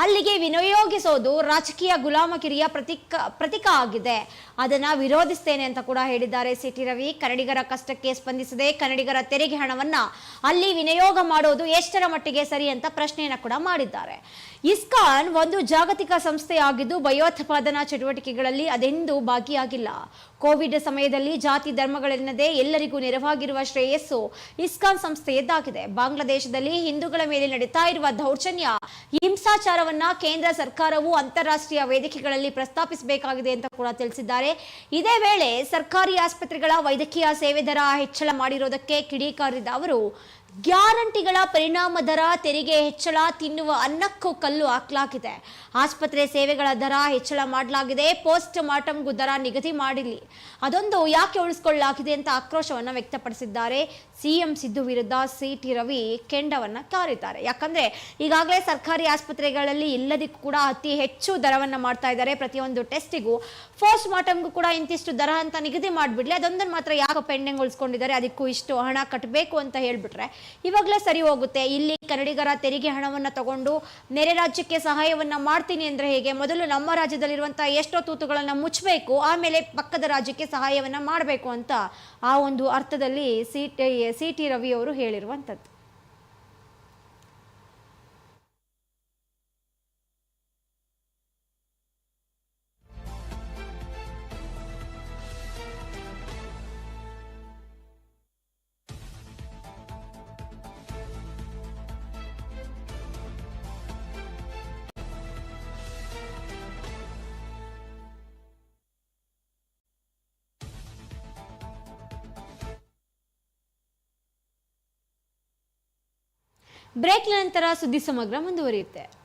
ಅಲ್ಲಿಗೆ ವಿನಿಯೋಗಿಸೋದು ರಾಜಕೀಯ ಗುಲಾಮಗಿರಿಯ ಪ್ರತೀಕ ಪ್ರತೀಕ ಆಗಿದೆ. ಅದನ್ನ ವಿರೋಧಿಸ್ತೇನೆ ಅಂತ ಕೂಡ ಹೇಳಿದ್ದಾರೆ ಸಿಟಿ ರವಿ. ಕನ್ನಡಿಗರ ಕಷ್ಟಕ್ಕೆ ಸ್ಪಂದಿಸದೆ ಕನ್ನಡಿಗರ ತೆರಿಗೆ ಹಣವನ್ನ ಅಲ್ಲಿ ವಿನಿಯೋಗ ಮಾಡೋದು ಎಷ್ಟರ ಮಟ್ಟಿಗೆ ಸರಿ ಅಂತ ಪ್ರಶ್ನೆಯನ್ನ ಕೂಡ ಮಾಡಿದ್ದಾರೆ. ಇಸ್ಕಾನ್ ಒಂದು ಜಾಗತಿಕ ಸಂಸ್ಥೆಯಾಗಿದ್ದು ಭಯೋತ್ಪಾದನಾ ಚಟುವಟಿಕೆಗಳಲ್ಲಿ ಅದೆಂದೂ ಭಾಗಿಯಾಗಿಲ್ಲ. ಕೋವಿಡ್ ಸಮಯದಲ್ಲಿ ಜಾತಿ ಧರ್ಮಗಳೆನ್ನದೇ ಎಲ್ಲರಿಗೂ ನೆರವಾಗಿರುವ ಶ್ರೇಯಸ್ಸು ಇಸ್ಕಾನ್ ಸಂಸ್ಥೆಯದ್ದಾಗಿದೆ. ಬಾಂಗ್ಲಾದೇಶದಲ್ಲಿ ಹಿಂದೂಗಳ ಮೇಲೆ ನಡೀತಾ ಇರುವ ದೌರ್ಜನ್ಯ, ಹಿಂಸಾಚಾರವನ್ನ ಕೇಂದ್ರ ಸರ್ಕಾರವು ಅಂತಾರಾಷ್ಟ್ರೀಯ ವೇದಿಕೆಗಳಲ್ಲಿ ಪ್ರಸ್ತಾಪಿಸಬೇಕಾಗಿದೆ ಅಂತ ಕೂಡ ತಿಳಿಸಿದ್ದಾರೆ. ಇದೇ ವೇಳೆ ಸರ್ಕಾರಿ ಆಸ್ಪತ್ರೆಗಳ ವೈದ್ಯಕೀಯ ಸೇವೆ ದರ ಹೆಚ್ಚಳ ಮಾಡಿರೋದಕ್ಕೆ ಕಿಡಿಕಾರಿದ ಅವರು ಗ್ಯಾರಂಟಿಗಳ ಪರಿಣಾಮ ದರ, ತೆರಿಗೆ ಹೆಚ್ಚಳ, ತಿನ್ನುವ ಅನ್ನಕ್ಕೂ ಕಲ್ಲು ಹಾಕಲಾಗಿದೆ. ಆಸ್ಪತ್ರೆ ಸೇವೆಗಳ ದರ ಹೆಚ್ಚಳ ಮಾಡಲಾಗಿದೆ. ಪೋಸ್ಟ್ ಮಾರ್ಟಮ್ಗೂ ದರ ನಿಗದಿ ಮಾಡಿಲ್ಲ. ಅದೊಂದು ಯಾಕೆ ಉಳಿಸ್ಕೊಳ್ಳಲಾಗಿದೆ ಅಂತ ಆಕ್ರೋಶವನ್ನು ವ್ಯಕ್ತಪಡಿಸಿದ್ದಾರೆ. ಸಿಎಂ ಸಿದ್ದು ವಿರುದ್ಧ ಸಿಟಿ ರವಿ ಕೆಂಡವನ್ನ ಕಾರಿದ್ದಾರೆ. ಯಾಕಂದ್ರೆ ಈಗಾಗಲೇ ಸರ್ಕಾರಿ ಆಸ್ಪತ್ರೆಗಳಲ್ಲಿ ಎಲ್ಲದಕ್ಕೂ ಕೂಡ ಅತಿ ಹೆಚ್ಚು ದರವನ್ನ ಮಾಡ್ತಾ ಇದ್ದಾರೆ. ಪ್ರತಿಯೊಂದು ಟೆಸ್ಟಿಗೂ ಪೋಸ್ಟ್ ಮಾರ್ಟಮ್ಗೂ ಕೂಡ ಇಂತಿಷ್ಟು ದರ ಅಂತ ನಿಗದಿ ಮಾಡಿಬಿಡ್ಲಿ. ಅದೊಂದನ್ನು ಮಾತ್ರ ಯಾಕೆ ಪೆಂಡಿಂಗ್ ಉಳಿಸ್ಕೊಂಡಿದ್ದಾರೆ. ಅದಕ್ಕೂ ಇಷ್ಟು ಹಣ ಕಟ್ಟಬೇಕು ಅಂತ ಹೇಳ್ಬಿಟ್ರೆ ಇವಾಗಲೇ ಸರಿ ಹೋಗುತ್ತೆ. ಇಲ್ಲಿ ಕನ್ನಡಿಗರ ತೆರಿಗೆ ಹಣವನ್ನು ತಗೊಂಡು ನೆರೆ ರಾಜ್ಯಕ್ಕೆ ಸಹಾಯವನ್ನ ಮಾಡ್ತೀನಿ ಅಂದರೆ ಹೇಗೆ? ಮೊದಲು ನಮ್ಮ ರಾಜ್ಯದಲ್ಲಿರುವಂಥ ಎಷ್ಟೋ ತೂತುಗಳನ್ನು ಮುಚ್ಚಬೇಕು ಆಮೇಲೆ ಪಕ್ಕದ ರಾಜ್ಯಕ್ಕೆ ಸಹಾಯವನ್ನ ಮಾಡಬೇಕು ಅಂತ ಆ ಒಂದು ಅರ್ಥದಲ್ಲಿ C T C T Ravi ಅವರು ಹೇಳಿರುವಂಥದ್ದು ಬ್ರೇಕ್ ನಂತರ ಸುದ್ದಿ ಸಮಗ್ರ ಮುಂದುವರಿಯುತ್ತೆ.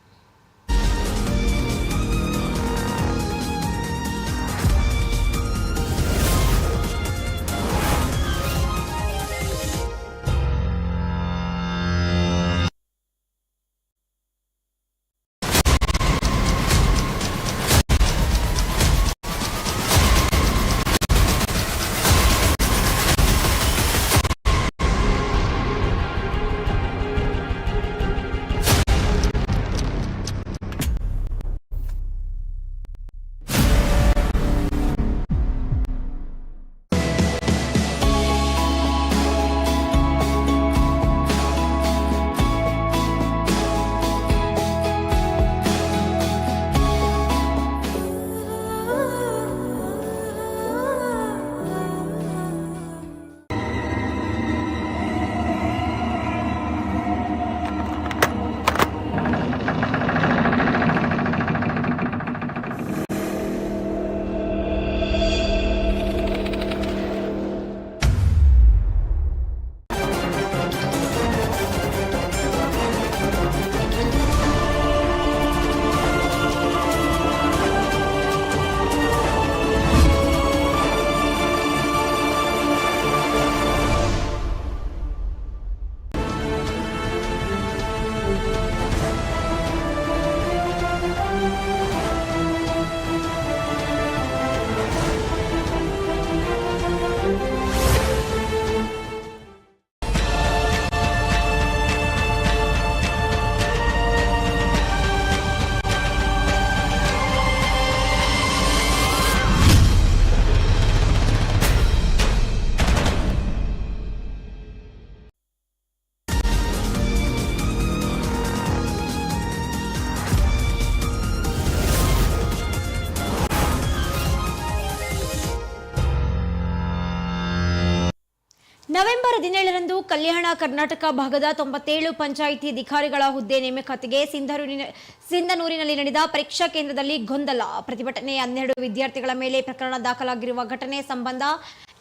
ಕಲ್ಯಾಣ ಕರ್ನಾಟಕ ಭಾಗದ ತೊಂಬತ್ತೇಳು ಪಂಚಾಯಿತಿ ಅಧಿಕಾರಿಗಳ ಹುದ್ದೆ ನೇಮಕಾತಿಗೆ ಸಿಂಧನೂರಿನ ಸಿಂಧನೂರಿನಲ್ಲಿ ನಡೆದ ಪರೀಕ್ಷಾ ಕೇಂದ್ರದಲ್ಲಿ ಗೊಂದಲ. ಪ್ರತಿಭಟನೆ ಹನ್ನೆರಡು ವಿದ್ಯಾರ್ಥಿಗಳ ಮೇಲೆ ಪ್ರಕರಣ ದಾಖಲಾಗಿರುವ ಘಟನೆ ಸಂಬಂಧ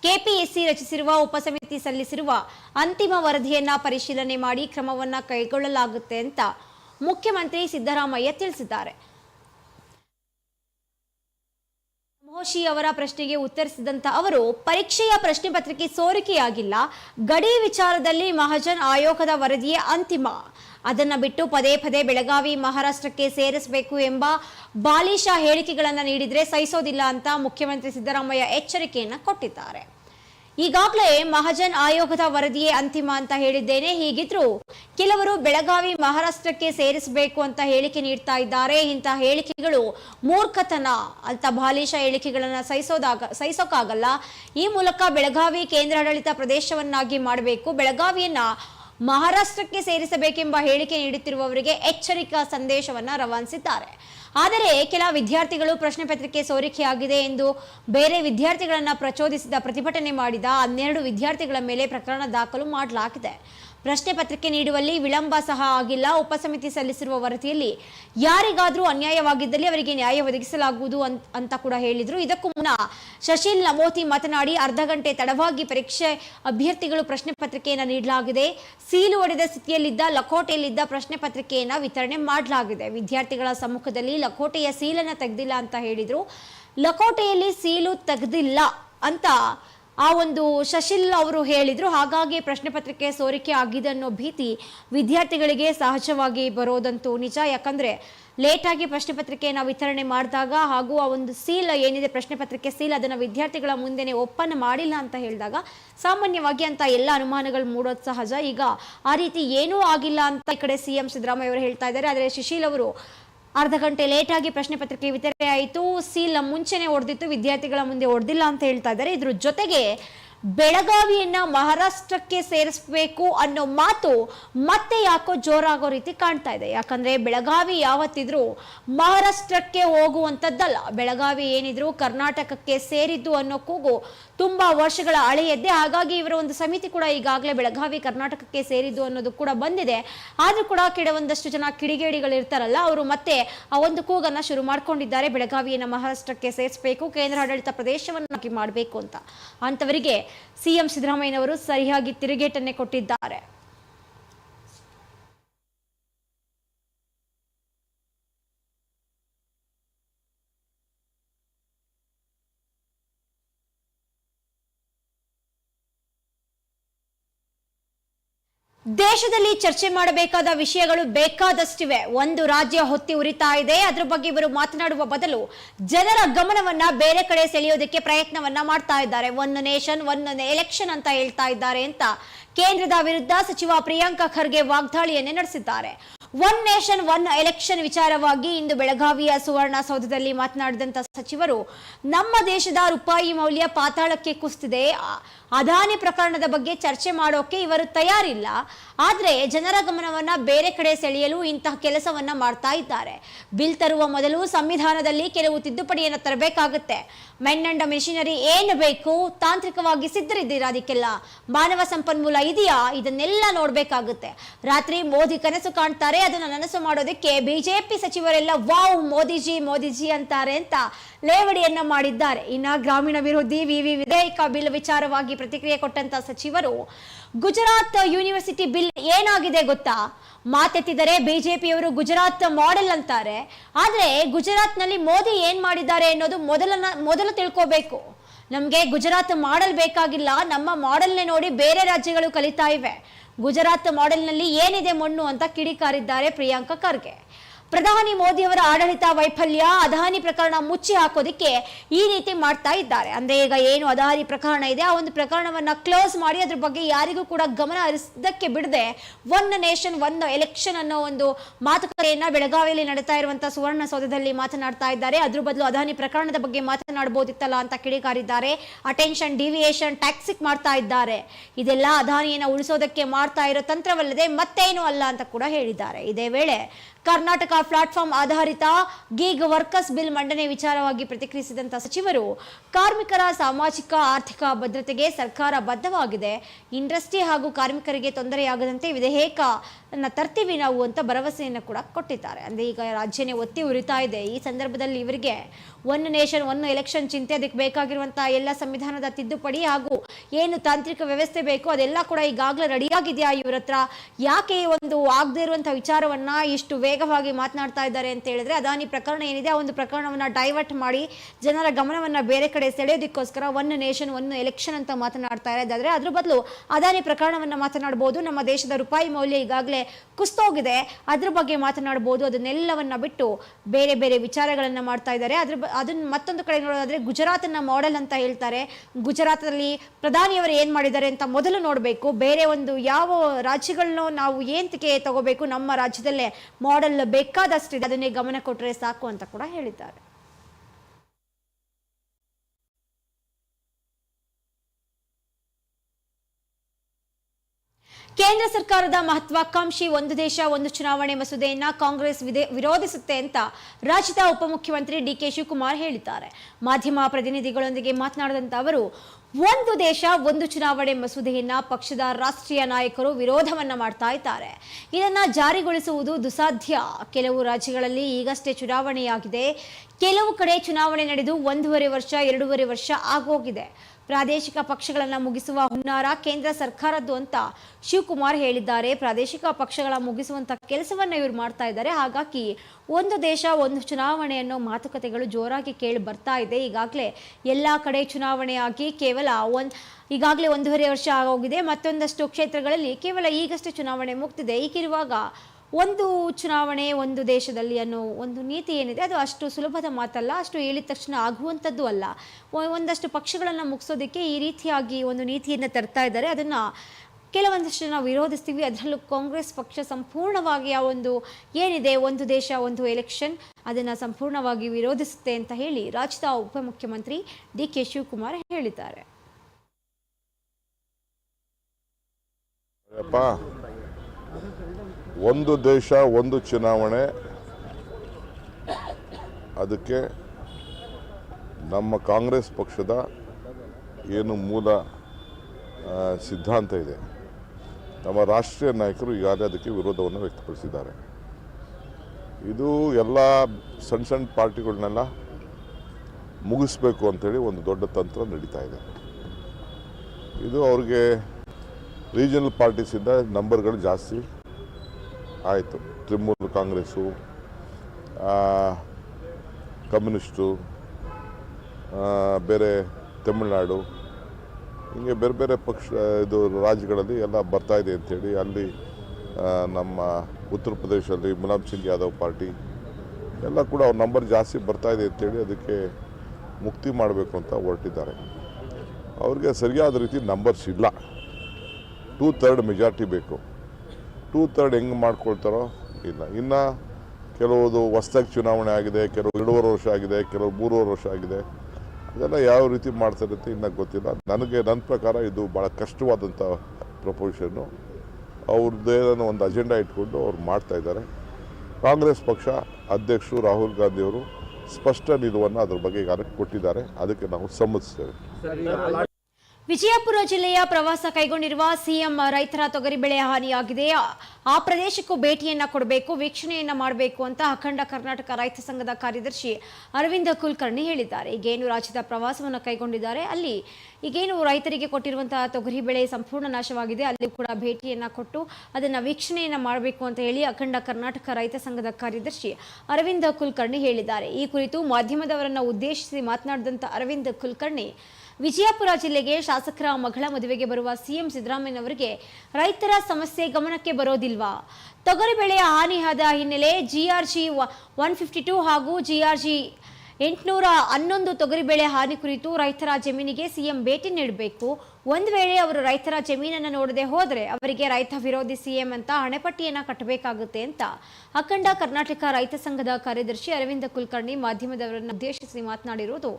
ಕೆಪಿಎಸ್ಸಿ ರಚಿಸಿರುವ ಉಪಸಮಿತಿ ಸಲ್ಲಿಸಿರುವ ಅಂತಿಮ ವರದಿಯನ್ನ ಪರಿಶೀಲನೆ ಮಾಡಿ ಕ್ರಮವನ್ನ ಕೈಗೊಳ್ಳಲಾಗುತ್ತೆ ಅಂತ ಮುಖ್ಯಮಂತ್ರಿ ಸಿದ್ದರಾಮಯ್ಯ ತಿಳಿಸಿದ್ದಾರೆ. ಮೋಶಿ ಅವರ ಪ್ರಶ್ನೆಗೆ ಉತ್ತರಿಸಿದಂತ ಅವರು, ಪರೀಕ್ಷೆಯ ಪ್ರಶ್ನೆ ಪತ್ರಿಕೆ ಸೋರಿಕೆಯಾಗಿಲ್ಲ, ಗಡಿ ವಿಚಾರದಲ್ಲಿ ಮಹಾಜನ್ ಆಯೋಗದ ವರದಿಯೇ ಅಂತಿಮ. ಅದನ್ನ ಬಿಟ್ಟು ಪದೇ ಪದೇ ಬೆಳಗಾವಿ ಮಹಾರಾಷ್ಟ್ರಕ್ಕೆ ಸೇರಿಸಬೇಕು ಎಂಬ ಬಾಲಿಶ ಹೇಳಿಕೆಗಳನ್ನು ನೀಡಿದರೆ ಸಹಿಸೋದಿಲ್ಲ ಅಂತ ಮುಖ್ಯಮಂತ್ರಿ ಸಿದ್ದರಾಮಯ್ಯ ಎಚ್ಚರಿಕೆಯನ್ನು ಕೊಟ್ಟಿದ್ದಾರೆ. ಈಗಾಗಲೇ ಮಹಾಜನ್ ಆಯೋಗದ ವರದಿಯೇ ಅಂತಿಮ ಅಂತ ಹೇಳಿದ್ದೇನೆ. ಹೀಗಿದ್ರು ಕೆಲವರು ಬೆಳಗಾವಿ ಮಹಾರಾಷ್ಟ್ರಕ್ಕೆ ಸೇರಿಸಬೇಕು ಅಂತ ಹೇಳಿಕೆ ನೀಡ್ತಾ ಇದ್ದಾರೆ. ಇಂತಹ ಹೇಳಿಕೆಗಳು ಮೂರ್ಖತನ ಅಂತ ಬಾಲಿಶ ಹೇಳಿಕೆಗಳನ್ನು ಸಹಿಸೋದಾಗ ಸಹಿಸೋಕ್ಕಾಗಲ್ಲ ಈ ಮೂಲಕ ಬೆಳಗಾವಿ ಕೇಂದ್ರಾಡಳಿತ ಪ್ರದೇಶವನ್ನಾಗಿ ಮಾಡಬೇಕು. ಬೆಳಗಾವಿಯನ್ನ ಮಹಾರಾಷ್ಟ್ರಕ್ಕೆ ಸೇರಿಸಬೇಕೆಂಬ ಹೇಳಿಕೆ ನೀಡುತ್ತಿರುವವರಿಗೆ ಎಚ್ಚರಿಕಾ ಸಂದೇಶವನ್ನ ರವಾನಿಸಿದ್ದಾರೆ. ಆದರೆ ಕೆಲ ವಿದ್ಯಾರ್ಥಿಗಳು ಪ್ರಶ್ನೆ ಪತ್ರಿಕೆ ಸೋರಿಕೆಯಾಗಿದೆ ಎಂದು ಬೇರೆ ವಿದ್ಯಾರ್ಥಿಗಳನ್ನ ಪ್ರಚೋದಿಸಿದ ಪ್ರತಿಭಟನೆ ಮಾಡಿದ ಹನ್ನೆರಡು ವಿದ್ಯಾರ್ಥಿಗಳ ಮೇಲೆ ಪ್ರಕರಣ ದಾಖಲು ಮಾಡಲಾಗಿದೆ. ಪ್ರಶ್ನೆ ಪತ್ರಿಕೆ ನೀಡುವಲ್ಲಿ ವಿಳಂಬ ಸಹ ಆಗಿಲ್ಲ. ಉಪಸಮಿತಿ ಸಲ್ಲಿಸಿರುವ ವರದಿಯಲ್ಲಿ ಯಾರಿಗಾದರೂ ಅನ್ಯಾಯವಾಗಿದ್ದಲ್ಲಿ ಅವರಿಗೆ ನ್ಯಾಯ ಒದಗಿಸಲಾಗುವುದು ಅಂತ ಕೂಡ ಹೇಳಿದರು. ಇದಕ್ಕೂ ಮುನ್ನ ಶಶೀಲ್ ನಮೋತಿ ಮಾತನಾಡಿ ಅರ್ಧ ಗಂಟೆ ತಡವಾಗಿ ಪರೀಕ್ಷೆ ಅಭ್ಯರ್ಥಿಗಳು ಪ್ರಶ್ನೆ ಪತ್ರಿಕೆಯನ್ನು ನೀಡಲಾಗಿದೆ. ಸೀಲು ಒಡೆದ ಸ್ಥಿತಿಯಲ್ಲಿದ್ದ ಲಕೋಟೆಯಲ್ಲಿದ್ದ ಪ್ರಶ್ನೆ ಪತ್ರಿಕೆಯನ್ನು ವಿತರಣೆ ಮಾಡಲಾಗಿದೆ. ವಿದ್ಯಾರ್ಥಿಗಳ ಸಮ್ಮುಖದಲ್ಲಿ ಲಕೋಟೆಯ ಸೀಲನ್ನು ತೆಗೆದಿಲ್ಲ ಅಂತ ಹೇಳಿದರು. ಲಕೋಟೆಯಲ್ಲಿ ಸೀಲು ತೆಗೆದಿಲ್ಲ ಅಂತ ಆ ಒಂದು ಶಶಿಲ್ ಅವರು ಹೇಳಿದರು, ಹಾಗಾಗಿ ಪ್ರಶ್ನೆ ಪತ್ರಿಕೆ ಸೋರಿಕೆ ಆಗಿದೆ ಅನ್ನೋ ಭೀತಿ ವಿದ್ಯಾರ್ಥಿಗಳಿಗೆ ಸಹಜವಾಗಿ ಬರೋದಂತೂ ನಿಜ. ಯಾಕಂದ್ರೆ ಲೇಟಾಗಿ ಪ್ರಶ್ನೆ ಪತ್ರಿಕೆಯನ್ನು ವಿತರಣೆ ಮಾಡಿದಾಗ ಹಾಗೂ ಆ ಒಂದು ಸೀಲ್ ಏನಿದೆ, ಪ್ರಶ್ನೆ ಪತ್ರಿಕೆ ಸೀಲ್ ಅದನ್ನು ವಿದ್ಯಾರ್ಥಿಗಳ ಮುಂದೆನೆ ಒಪ್ಪನ್ನ ಮಾಡಿಲ್ಲ ಅಂತ ಹೇಳಿದಾಗ ಸಾಮಾನ್ಯವಾಗಿ ಅಂತ ಎಲ್ಲ ಅನುಮಾನಗಳು ಮೂಡೋದು ಸಹಜ. ಈಗ ಆ ರೀತಿ ಏನೂ ಆಗಿಲ್ಲ ಅಂತ ಈ ಕಡೆ ಸಿ ಎಂ ಸಿದ್ದರಾಮಯ್ಯ ಅವರು ಹೇಳ್ತಾ ಇದ್ದಾರೆ. ಆದರೆ ಸುಶೀಲ್ ಅವರು ಅರ್ಧ ಗಂಟೆ ಲೇಟಾಗಿ ಪ್ರಶ್ನೆ ಪತ್ರಿಕೆ ವಿತರಣೆ ಆಯಿತು. ಸೀಲ್ ಮುಂಚೆನೆ ಹೊಡೆದಿತ್ತು ವಿದ್ಯಾರ್ಥಿಗಳ ಮುಂದೆ ಹೊಡೆದಿಲ್ಲ ಅಂತ ಹೇಳ್ತಾ ಇದ್ದಾರೆ. ಇದ್ರ ಜೊತೆಗೆ ಬೆಳಗಾವಿಯನ್ನ ಮಹಾರಾಷ್ಟ್ರಕ್ಕೆ ಸೇರಿಸಬೇಕು ಅನ್ನೋ ಮಾತು ಮತ್ತೆ ಯಾಕೋ ಜೋರಾಗೋ ರೀತಿ ಕಾಣ್ತಾ ಇದೆ. ಯಾಕಂದ್ರೆ ಬೆಳಗಾವಿ ಯಾವತ್ತಿದ್ರೂ ಮಹಾರಾಷ್ಟ್ರಕ್ಕೆ ಹೋಗುವಂಥದ್ದಲ್ಲ. ಬೆಳಗಾವಿ ಏನಿದ್ರು ಕರ್ನಾಟಕಕ್ಕೆ ಸೇರಿದ್ದು ಅನ್ನೋ ಕೂಗು ತುಂಬಾ ವರ್ಷಗಳ ಹಳೆಯದ್ದೇ ಹಾಗಾಗಿ ಇವರ ಒಂದು ಸಮಿತಿ ಕೂಡ ಈಗಾಗಲೇ ಬೆಳಗಾವಿ, ಕರ್ನಾಟಕಕ್ಕೆ ಸೇರಿದ್ದು ಅನ್ನೋದು ಕೂಡ ಬಂದಿದೆ. ಆದ್ರೂ ಕೂಡ ಕೆಲವೊಂದಷ್ಟು ಜನ ಕಿಡಿಗೇಡಿಗಳು ಇರ್ತಾರಲ್ಲ ಅವರು ಮತ್ತೆ ಆ ಒಂದು ಕೂಗನ್ನ ಶುರು ಮಾಡ್ಕೊಂಡಿದ್ದಾರೆ. ಬೆಳಗಾವಿಯನ್ನ ಮಹಾರಾಷ್ಟ್ರಕ್ಕೆ ಸೇರಿಸಬೇಕು ಕೇಂದ್ರಾಡಳಿತ ಪ್ರದೇಶವನ್ನಾಗಿ ಮಾಡಬೇಕು ಅಂತ. ಅಂತವರಿಗೆ ಸಿಎಂ ಸಿದ್ದರಾಮಯ್ಯನವರು ಸರಿಯಾಗಿ ತಿರುಗೇಟನ್ನೇ ಕೊಟ್ಟಿದ್ದಾರೆ. ದೇಶದಲ್ಲಿ ಚರ್ಚೆ ಮಾಡಬೇಕಾದ ವಿಷಯಗಳು ಬೇಕಾದಷ್ಟಿವೆ. ಒಂದು ರಾಜ್ಯ ಹೊತ್ತಿ ಉರಿತಾ ಇದೆ. ಅದ್ರ ಬಗ್ಗೆ ಇವರು ಮಾತನಾಡುವ ಬದಲು ಜನರ ಗಮನವನ್ನ ಬೇರೆ ಕಡೆ ಸೆಳೆಯೋದಕ್ಕೆ ಪ್ರಯತ್ನವನ್ನ ಮಾಡ್ತಾ ಇದ್ದಾರೆ. ಒನ್ ನೇಷನ್ ಒನ್ ಎಲೆಕ್ಷನ್ ಅಂತ ಹೇಳ್ತಾ ಇದ್ದಾರೆ ಅಂತ ಕೇಂದ್ರದ ವಿರುದ್ಧ ಸಚಿವ ಪ್ರಿಯಾಂಕಾ ಖರ್ಗೆ ವಾಗ್ದಾಳಿಯನ್ನೇ ನಡೆಸಿದ್ದಾರೆ. ಒನ್ ನೇಷನ್ ಒನ್ ಎಲೆಕ್ಷನ್ ವಿಚಾರವಾಗಿ ಇಂದು ಬೆಳಗಾವಿಯ ಸುವರ್ಣಸೌಧದಲ್ಲಿ ಮಾತನಾಡಿದಂತ ಸಚಿವರು, ನಮ್ಮ ದೇಶದ ರೂಪಾಯಿ ಮೌಲ್ಯ ಪಾತಾಳಕ್ಕೆ ಕುಸ್ತಿದೆ ಅದಾನಿ ಪ್ರಕರಣದ ಬಗ್ಗೆ ಚರ್ಚೆ ಮಾಡೋಕೆ ಇವರು ತಯಾರಿಲ್ಲ. ಆದರೆ ಜನರ ಗಮನವನ್ನ ಬೇರೆ ಕಡೆ ಸೆಳೆಯಲು ಇಂತಹ ಕೆಲಸವನ್ನ ಮಾಡ್ತಾ ಇದ್ದಾರೆ. ಬಿಲ್ ತರುವ ಮೊದಲು ಸಂವಿಧಾನದಲ್ಲಿ ಕೆಲವು ತಿದ್ದುಪಡಿಯನ್ನು ತರಬೇಕಾಗುತ್ತೆ. ಮೆನ್ನಂಡ ಮಿಷಿನರಿ ಏನು ಬೇಕು? ತಾಂತ್ರಿಕವಾಗಿ ಸಿದ್ಧರಿದ್ದೀರಾ ಅದಕ್ಕೆಲ್ಲ? ಮಾನವ ಸಂಪನ್ಮೂಲ ಇದೆಯಾ? ಇದನ್ನೆಲ್ಲ ನೋಡಬೇಕಾಗುತ್ತೆ. ರಾತ್ರಿ ಮೋದಿ ಕನಸು ಕಾಣ್ತಾರೆ ಅದನ್ನ ನನಸು ಮಾಡೋದಕ್ಕೆ ಬಿಜೆಪಿ ಸಚಿವರೆಲ್ಲ, ವಾವ್, ಮೋದಿಜಿ ಮೋದಿಜಿ ಅಂತಾರೆ ಅಂತ ಲೇವಡಿಯನ್ನ ಮಾಡಿದ್ದಾರೆ. ಇನ್ನ ಗ್ರಾಮೀಣಾಭಿವೃದ್ಧಿ ವಿವಿ ವಿಧೇಯಕ ಬಿಲ್ ವಿಚಾರವಾಗಿ ಪ್ರತಿಕ್ರಿಯೆ ಕೊಟ್ಟಂತ ಸಚಿವರು, ಗುಜರಾತ್ ಯೂನಿವರ್ಸಿಟಿ ಬಿಲ್ ಏನಾಗಿದೆ ಗೊತ್ತಾ? ಮಾತೆತ್ತಿದರೆ ಬಿಜೆಪಿಯವರು ಗುಜರಾತ್ ಮಾಡೆಲ್ ಅಂತಾರೆ. ಆದ್ರೆ ಗುಜರಾತ್ನಲ್ಲಿ ಮೋದಿ ಏನ್ ಮಾಡಿದ್ದಾರೆ ಅನ್ನೋದು ಮೊದಲ ಮೊದಲು ತಿಳ್ಕೋಬೇಕು. ನಮ್ಗೆ ಗುಜರಾತ್ ಮಾಡಲ್ ಬೇಕಾಗಿಲ್ಲ. ನಮ್ಮ ಮಾಡೆಲ್ನೇ ನೋಡಿ ಬೇರೆ ರಾಜ್ಯಗಳು ಕಲಿತಾ ಇವೆ. ಗುಜರಾತ್ ಮಾಡೆಲ್ನಲ್ಲಿ ಏನಿದೆ ಮಣ್ಣು ಅಂತ ಕಿಡಿಕಾರಿದ್ದಾರೆ ಪ್ರಿಯಾಂಕಾ ಖರ್ಗೆ. ಪ್ರಧಾನಿ ಮೋದಿಯವರ ಆಡಳಿತ ವೈಫಲ್ಯ, ಅದಾನಿ ಪ್ರಕರಣ ಮುಚ್ಚಿ ಹಾಕೋದಕ್ಕೆ ಈ ರೀತಿ ಮಾಡ್ತಾ ಇದ್ದಾರೆ. ಅಂದ್ರೆ ಈಗ ಏನು ಅದಾನಿ ಪ್ರಕರಣ ಇದೆ, ಆ ಒಂದು ಪ್ರಕರಣವನ್ನ ಕ್ಲೋಸ್ ಮಾಡಿ ಅದ್ರ ಬಗ್ಗೆ ಯಾರಿಗೂ ಕೂಡ ಗಮನ ಹರಿಸದಕ್ಕೆ ಬಿಡದೆ ಒನ್ ನೇಷನ್ ಒನ್ ಎಲೆಕ್ಷನ್ ಅನ್ನೋ ಒಂದು ಮಾತುಕತೆಯನ್ನ ಬೆಳಗಾವಿಯಲ್ಲಿ ನಡೀತಾ ಇರುವಂತಹ ಸುವರ್ಣಸೌಧದಲ್ಲಿ ಮಾತನಾಡ್ತಾ ಇದ್ದಾರೆ. ಅದ್ರ ಬದಲು ಅದಾನಿ ಪ್ರಕರಣದ ಬಗ್ಗೆ ಮಾತನಾಡಬಹುದಿತ್ತಲ್ಲ ಅಂತ ಕಿಡಿಕಾರಿದ್ದಾರೆ. ಅಟೆನ್ಷನ್ ಡಿವಿಯೇಷನ್ ಟ್ಯಾಕ್ಸಿಕ್ ಮಾಡ್ತಾ ಇದ್ದಾರೆ. ಇದೆಲ್ಲ ಅದಾನಿಯನ್ನ ಉಳಿಸೋದಕ್ಕೆ ಮಾಡ್ತಾ ಇರೋ ತಂತ್ರವಲ್ಲದೆ ಮತ್ತೇನು ಅಲ್ಲ ಅಂತ ಕೂಡ ಹೇಳಿದ್ದಾರೆ. ಇದೇ ವೇಳೆ ಕರ್ನಾಟಕ ಪ್ಲಾಟ್ಫಾರ್ಮ್ ಆಧಾರಿತ ಗೀಗ್ ವರ್ಕರ್ಸ್ ಬಿಲ್ ಮಂಡನೆ ವಿಚಾರವಾಗಿ ಪ್ರತಿಕ್ರಿಯಿಸಿದಂತ ಸಚಿವರು, ಕಾರ್ಮಿಕರ ಸಾಮಾಜಿಕ ಆರ್ಥಿಕ ಭದ್ರತೆಗೆ ಸರ್ಕಾರ ಬದ್ಧವಾಗಿದೆ. ಇಂಡಸ್ಟ್ರಿ ಹಾಗೂ ಕಾರ್ಮಿಕರಿಗೆ ತೊಂದರೆಯಾಗದಂತೆ ವಿಧೇಯಕ ತರ್ತೀವಿ ನಾವು ಅಂತ ಭರವಸೆಯನ್ನು ಕೂಡ ಕೊಟ್ಟಿದ್ದಾರೆ. ಅಂದರೆ ಈಗ ರಾಜ್ಯನೇ ಒತ್ತಿ ಉರಿತಾ ಇದೆ. ಈ ಸಂದರ್ಭದಲ್ಲಿ ಇವರಿಗೆ ಒನ್ ನೇಷನ್ ಒನ್ ಎಲೆಕ್ಷನ್ ಚಿಂತೆ ಅದಕ್ಕೆ ಬೇಕಾಗಿರುವಂಥ ಎಲ್ಲ ಸಂವಿಧಾನದ ತಿದ್ದುಪಡಿ ಹಾಗೂ ಏನು ತಾಂತ್ರಿಕ ವ್ಯವಸ್ಥೆ ಬೇಕು ಅದೆಲ್ಲ ಕೂಡ ಈಗಾಗಲೇ ರೆಡಿಯಾಗಿದೆಯಾ ಇವ್ರ ಹತ್ರ? ಯಾಕೆ ಒಂದು ಆಗದೇ ಇರುವಂಥ ವಿಚಾರವನ್ನ ಇಷ್ಟು ವೇಗವಾಗಿ ಮಾತನಾಡ್ತಾ ಇದ್ದಾರೆ ಅಂತ ಹೇಳಿದ್ರೆ ಅದಾನಿ ಪ್ರಕರಣ ಏನಿದೆ? ಆ ಒಂದು ಪ್ರಕರಣವನ್ನು ಡೈವರ್ಟ್ ಮಾಡಿ ಜನರ ಗಮನವನ್ನ ಬೇರೆ ಕಡೆ ಸೆಳೆಯೋದಕ್ಕೋಸ್ಕರ ಒನ್ ನೇಷನ್ ಒನ್ ಎಲೆಕ್ಷನ್ ಅಂತ ಮಾತನಾಡ್ತಾ ಇರೋದಾದ್ರೆ ಅದ್ರ ಬದಲು ಅದಾನಿ ಪ್ರಕರಣವನ್ನ ಮಾತನಾಡಬಹುದು ನಮ್ಮ ದೇಶದ ರೂಪಾಯಿ ಮೌಲ್ಯ ಈಗಾಗಲೇ ಕುಸ್ತೋಗಿದೆ. ಅದ್ರ ಬಗ್ಗೆ ಮಾತನಾಡಬಹುದು ಅದನ್ನೆಲ್ಲವನ್ನ ಬಿಟ್ಟು ಬೇರೆ ಬೇರೆ ವಿಚಾರಗಳನ್ನ ಮಾಡ್ತಾ ಇದ್ದಾರೆ. ಅದ್ರ ಅದನ್ನ ಮತ್ತೊಂದು ಕಡೆ ನೋಡೋದಾದ್ರೆ ಗುಜರಾತ್ನ ಮಾಡೆಲ್ ಅಂತ ಹೇಳ್ತಾರೆ. ಗುಜರಾತಲ್ಲಿ ಪ್ರಧಾನಿಯವರು ಏನ್ ಮಾಡಿದ್ದಾರೆ ಅಂತ ಮೊದಲು ನೋಡಬೇಕು. ಬೇರೆ ಒಂದು ಯಾವ ರಾಜ್ಯಗಳನ್ನೂ ನಾವು ಏಂತಕ್ಕೆ ತಗೋಬೇಕು? ನಮ್ಮ ರಾಜ್ಯದಲ್ಲೇ ಮಾಡೆಲ್ ಬೇಕಾದಷ್ಟಿದೆ. ಅದನ್ನೇ ಗಮನ ಕೊಟ್ಟರೆ ಸಾಕು ಅಂತ ಕೂಡ ಹೇಳಿದ್ದಾರೆ. ಕೇಂದ್ರ ಸರ್ಕಾರದ ಮಹತ್ವಾಕಾಂಕ್ಷಿ ಒಂದು ದೇಶ, ಒಂದು ಚುನಾವಣೆ ಮಸೂದೆಯನ್ನ ಕಾಂಗ್ರೆಸ್ ವಿರೋಧಿಸುತ್ತೆ ಅಂತ ರಾಜ್ಯದ ಉಪಮುಖ್ಯಮಂತ್ರಿ ಡಿ ಕೆ ಶಿವಕುಮಾರ್ ಹೇಳಿದ್ದಾರೆ. ಮಾಧ್ಯಮ ಪ್ರತಿನಿಧಿಗಳೊಂದಿಗೆ ಮಾತನಾಡಿದಂತ ಅವರು, ಒಂದು ದೇಶ, ಒಂದು ಚುನಾವಣೆ ಮಸೂದೆಯನ್ನ ಪಕ್ಷದ ರಾಷ್ಟ್ರೀಯ ನಾಯಕರು ವಿರೋಧವನ್ನ ಮಾಡ್ತಾ ಇದ್ದಾರೆ. ಇದನ್ನ ಜಾರಿಗೊಳಿಸುವುದು ದುಸಾಧ್ಯ. ಕೆಲವು ರಾಜ್ಯಗಳಲ್ಲಿ ಈಗಷ್ಟೇ ಚುನಾವಣೆಯಾಗಿದೆ. ಕೆಲವು ಕಡೆ ಚುನಾವಣೆ ನಡೆದು ಒಂದೂವರೆ ವರ್ಷ, ಎರಡೂವರೆ ವರ್ಷ ಆಗೋಗಿದೆ. ಪ್ರಾದೇಶಿಕ ಪಕ್ಷಗಳನ್ನು ಮುಗಿಸುವ ಹುನ್ನಾರ ಕೇಂದ್ರ ಸರ್ಕಾರದ್ದು ಅಂತ ಶಿವಕುಮಾರ್ ಹೇಳಿದ್ದಾರೆ. ಪ್ರಾದೇಶಿಕ ಪಕ್ಷಗಳ ಮುಗಿಸುವಂತ ಕೆಲಸವನ್ನ ಇವರು ಮಾಡ್ತಾ ಇದ್ದಾರೆ. ಹಾಗಾಗಿ ಒಂದು ದೇಶ, ಒಂದು ಚುನಾವಣೆ ಅನ್ನೋ ಮಾತುಕತೆಗಳು ಜೋರಾಗಿ ಕೇಳಿ ಬರ್ತಾ ಇದೆ. ಈಗಾಗಲೇ ಎಲ್ಲ ಕಡೆ ಚುನಾವಣೆ ಆಗಿ ಕೇವಲ ಒಂದು, ಈಗಾಗಲೇ ಒಂದೂವರೆ ವರ್ಷ ಆಗೋಗಿದೆ. ಮತ್ತೊಂದಷ್ಟು ಕ್ಷೇತ್ರಗಳಲ್ಲಿ ಕೇವಲ ಈಗಷ್ಟೇ ಚುನಾವಣೆ ಮುಗ್ದಿದೆ. ಈಗಿರುವಾಗ ಒಂದು ಚುನಾವಣೆ, ಒಂದು ದೇಶದಲ್ಲಿ ಅನ್ನೋ ಒಂದು ನೀತಿ ಏನಿದೆ, ಅದು ಅಷ್ಟು ಸುಲಭದ ಮಾತಲ್ಲ, ಅಷ್ಟು ಹೇಳಿದ ತಕ್ಷಣ ಆಗುವಂಥದ್ದು ಅಲ್ಲ. ಒಂದಷ್ಟು ಪಕ್ಷಗಳನ್ನು ಮುಗಿಸೋದಕ್ಕೆ ಈ ರೀತಿಯಾಗಿ ಒಂದು ನೀತಿಯನ್ನು ತರ್ತಾ ಇದ್ದಾರೆ. ಅದನ್ನು ಕೆಲವೊಂದಷ್ಟು ನಾವು ವಿರೋಧಿಸ್ತೀವಿ. ಅದರಲ್ಲೂ ಕಾಂಗ್ರೆಸ್ ಪಕ್ಷ ಸಂಪೂರ್ಣವಾಗಿ ಆ ಒಂದು ಏನಿದೆ, ಒಂದು ದೇಶ, ಒಂದು ಎಲೆಕ್ಷನ್ ಅದನ್ನು ಸಂಪೂರ್ಣವಾಗಿ ವಿರೋಧಿಸುತ್ತೆ ಅಂತ ಹೇಳಿ ರಾಜ್ಯದ ಉಪಮುಖ್ಯಮಂತ್ರಿ ಡಿ ಕೆ ಶಿವಕುಮಾರ್ ಹೇಳಿದ್ದಾರೆ. ಒಂದು ದೇಶ, ಒಂದು ಚುನಾವಣೆ. ಅದಕ್ಕೆ ನಮ್ಮ ಕಾಂಗ್ರೆಸ್ ಪಕ್ಷದ ಏನು ಮೂಲ ಸಿದ್ಧಾಂತ ಇದೆ. ನಮ್ಮ ರಾಷ್ಟ್ರೀಯ ನಾಯಕರು ಈಗಾಗಲೇ ಅದಕ್ಕೆ ವಿರೋಧವನ್ನು ವ್ಯಕ್ತಪಡಿಸಿದ್ದಾರೆ. ಇದು ಎಲ್ಲ ಸಣ್ಣ ಸಣ್ಣ ಪಾರ್ಟಿಗಳನ್ನೆಲ್ಲ ಮುಗಿಸ್ಬೇಕು ಅಂಥೇಳಿ ಒಂದು ದೊಡ್ಡ ತಂತ್ರ ನಡೀತಾ ಇದೆ. ಇದು ಅವ್ರಿಗೆ ರೀಜನಲ್ ಪಾರ್ಟೀಸಿಂದ ನಂಬರ್ಗಳು ಜಾಸ್ತಿ. ಆಯಿತು. ತೃಣಮೂಲ ಕಾಂಗ್ರೆಸ್ಸು ಕಮ್ಯುನಿಸ್ಟು ಬೇರೆ ತಮಿಳುನಾಡು, ಹೀಗೆ ಬೇರೆ ಬೇರೆ ಪಕ್ಷ, ಇದು ರಾಜ್ಯಗಳಲ್ಲಿ ಎಲ್ಲ ಬರ್ತಾಯಿದೆ ಅಂಥೇಳಿ ಅಲ್ಲಿ ನಮ್ಮ ಉತ್ತರ ಪ್ರದೇಶದಲ್ಲಿ ಮುಲಾಮ್ ಸಿಂಗ್ ಯಾದವ್ ಪಾರ್ಟಿ, ಎಲ್ಲ ಕೂಡ ಅವ್ರ ನಂಬರ್ ಜಾಸ್ತಿ ಬರ್ತಾಯಿದೆ ಅಂತೇಳಿ ಅದಕ್ಕೆ ಮುಕ್ತಿ ಮಾಡಬೇಕು ಅಂತ ಹೊರಟಿದ್ದಾರೆ. ಅವ್ರಿಗೆ ಸರಿಯಾದ ರೀತಿ ನಂಬರ್ಸ್ ಇಲ್ಲ. ಟೂ ಥರ್ಡ್ ಮೆಜಾರಿಟಿ ಬೇಕು. ಟೂ ಥರ್ಡ್ ಹೆಂಗೆ ಮಾಡ್ಕೊಳ್ತಾರೋ? ಇಲ್ಲ. ಇನ್ನು ಕೆಲವೊಂದು ಹೊಸ್ದಾಗಿ ಚುನಾವಣೆ ಆಗಿದೆ, ಕೆಲವು ಎರಡೂವರೆ ವರ್ಷ ಆಗಿದೆ, ಕೆಲವು ಮೂರುವರೆ ವರ್ಷ ಆಗಿದೆ. ಅದೆಲ್ಲ ಯಾವ ರೀತಿ ಮಾಡ್ತಾರೆ ಅಂತ ಇನ್ನೂ ಗೊತ್ತಿಲ್ಲ. ನನಗೆ ನನ್ನ ಪ್ರಕಾರ ಇದು ಭಾಳ ಕಷ್ಟವಾದಂಥ ಪ್ರಪೋಸಿಷನ್ನು ಅವ್ರದ್ದೇನೋ ಒಂದು ಅಜೆಂಡಾ ಇಟ್ಕೊಂಡು ಅವ್ರು ಮಾಡ್ತಾ ಇದ್ದಾರೆ. ಕಾಂಗ್ರೆಸ್ ಪಕ್ಷ ಅಧ್ಯಕ್ಷರು ರಾಹುಲ್ ಗಾಂಧಿಯವರು ಸ್ಪಷ್ಟ ನಿಲುವನ್ನು ಅದ್ರ ಬಗ್ಗೆ ಈಗಾಗಲೇ ಕೊಟ್ಟಿದ್ದಾರೆ. ಅದಕ್ಕೆ ನಾವು ಸಮ್ಮತಿಸ್ತೇವೆ. ವಿಜಯಪುರ ಜಿಲ್ಲೆಯ ಪ್ರವಾಸ ಕೈಗೊಂಡಿರುವ ಸಿಎಂ ರೈತರ ತೊಗರಿ ಬೆಳೆ ಹಾನಿಯಾಗಿದೆ. ಆ ಪ್ರದೇಶಕ್ಕೂ ಭೇಟಿಯನ್ನ ಕೊಡಬೇಕು, ವೀಕ್ಷಣೆಯನ್ನ ಮಾಡಬೇಕು ಅಂತ ಅಖಂಡ ಕರ್ನಾಟಕ ರೈತ ಸಂಘದ ಕಾರ್ಯದರ್ಶಿ ಅರವಿಂದ ಕುಲಕರ್ಣಿ ಹೇಳಿದ್ದಾರೆ. ಈಗೇನು ರಾಜ್ಯದ ಪ್ರವಾಸವನ್ನು ಕೈಗೊಂಡಿದ್ದಾರೆ, ಅಲ್ಲಿ ಈಗೇನು ರೈತರಿಗೆ ಕೊಟ್ಟಿರುವಂತಹ ತೊಗರಿ ಬೆಳೆ ಸಂಪೂರ್ಣ ನಾಶವಾಗಿದೆ, ಅಲ್ಲಿ ಕೂಡ ಭೇಟಿಯನ್ನ ಕೊಟ್ಟು ಅದನ್ನ ವೀಕ್ಷಣೆಯನ್ನ ಮಾಡಬೇಕು ಅಂತ ಹೇಳಿ ಅಖಂಡ ಕರ್ನಾಟಕ ರೈತ ಸಂಘದ ಕಾರ್ಯದರ್ಶಿ ಅರವಿಂದ ಕುಲಕರ್ಣಿ ಹೇಳಿದ್ದಾರೆ. ಈ ಕುರಿತು ಮಾಧ್ಯಮದವರನ್ನ ಉದ್ದೇಶಿಸಿ ಮಾತನಾಡಿದಂತ ಅರವಿಂದ ಕುಲಕರ್ಣಿ ವಿಜಯಪುರ ಜಿಲ್ಲೆಗೆ ಶಾಸಕರ ಮಗಳ ಮದುವೆಗೆ ಬರುವ ಸಿಎಂ ಸಿದ್ದರಾಮಯ್ಯನವರಿಗೆ ರೈತರ ಸಮಸ್ಯೆ ಗಮನಕ್ಕೆ ಬರೋದಿಲ್ವಾ? ತೊಗರಿ ಬೆಳೆಯ ಹಾನಿಯಾದ ಹಿನ್ನೆಲೆ ಜಿಆರ್ಜಿ ಒನ್ ಫಿಫ್ಟಿ ಟೂ ಹಾಗೂ ಜಿಆರ್ಜಿ ಎಂಟುನೂರ ಹನ್ನೊಂದು ತೊಗರಿ ಬೆಳೆ ಹಾನಿ ಕುರಿತು ರೈತರ ಜಮೀನಿಗೆ ಸಿಎಂ ಭೇಟಿ ನೀಡಬೇಕು. ಒಂದು ವೇಳೆ ಅವರು ರೈತರ ಜಮೀನನ್ನು ನೋಡದೆ ಹೋದರೆ ಅವರಿಗೆ ರೈತ ವಿರೋಧಿ ಸಿಎಂ ಅಂತ ಹಣೆಪಟ್ಟಿಯನ್ನು ಕಟ್ಟಬೇಕಾಗುತ್ತೆ ಅಂತ. ಅಖಂಡ ಕರ್ನಾಟಕ ರೈತ ಸಂಘದ ಕಾರ್ಯದರ್ಶಿ ಅರವಿಂದ ಕುಲಕರ್ಣಿ ಮಾಧ್ಯಮದವರನ್ನು ಉದ್ದೇಶಿಸಿ ಮಾತನಾಡಿರುವುದು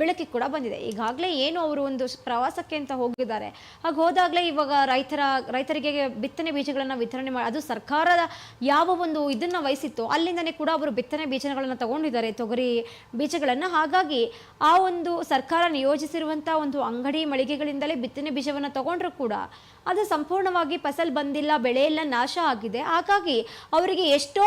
ಬೆಳಕಿಗೆ ಕೂಡ ಬಂದಿದೆ. ಈಗಾಗಲೇ ಏನು ಅವರು ಒಂದು ಪ್ರವಾಸಕ್ಕೆ ಅಂತ ಹೋಗಿದ್ದಾರೆ. ಹಾಗೆ ಹೋದಾಗಲೇ ಇವಾಗ ರೈತರ, ರೈತರಿಗೆ ಬಿತ್ತನೆ ಬೀಜಗಳನ್ನು ವಿತರಣೆ ಮಾಡಿ ಅದು ಸರ್ಕಾರದ ಯಾವ ಒಂದು ಇದನ್ನು ವಹಿಸಿತ್ತು ಅಲ್ಲಿಂದನೇ ಕೂಡ ಅವರು ಬಿತ್ತನೆ ಬೀಜಗಳನ್ನು ತಗೊಂಡಿದ್ದಾರೆ. ತೊಗರಿ ಬೀಜಗಳನ್ನು. ಹಾಗಾಗಿ ಆ ಒಂದು ಸರ್ಕಾರ ನಿಯೋಜಿಸಿರುವಂಥ ಒಂದು ಅಂಗಡಿ ಮಳಿಗೆಗಳಿಂದಲೇ ಬಿತ್ತನೆ ಬೀಜವನ್ನು ತಗೊಂಡ್ರೂ ಕೂಡ ಅದು ಸಂಪೂರ್ಣವಾಗಿ ಫಸಲ್ ಬಂದಿಲ್ಲ ಬೆಳೆ ಎಲ್ಲ ನಾಶ ಆಗಿದೆ. ಹಾಗಾಗಿ ಅವರಿಗೆ ಎಷ್ಟೋ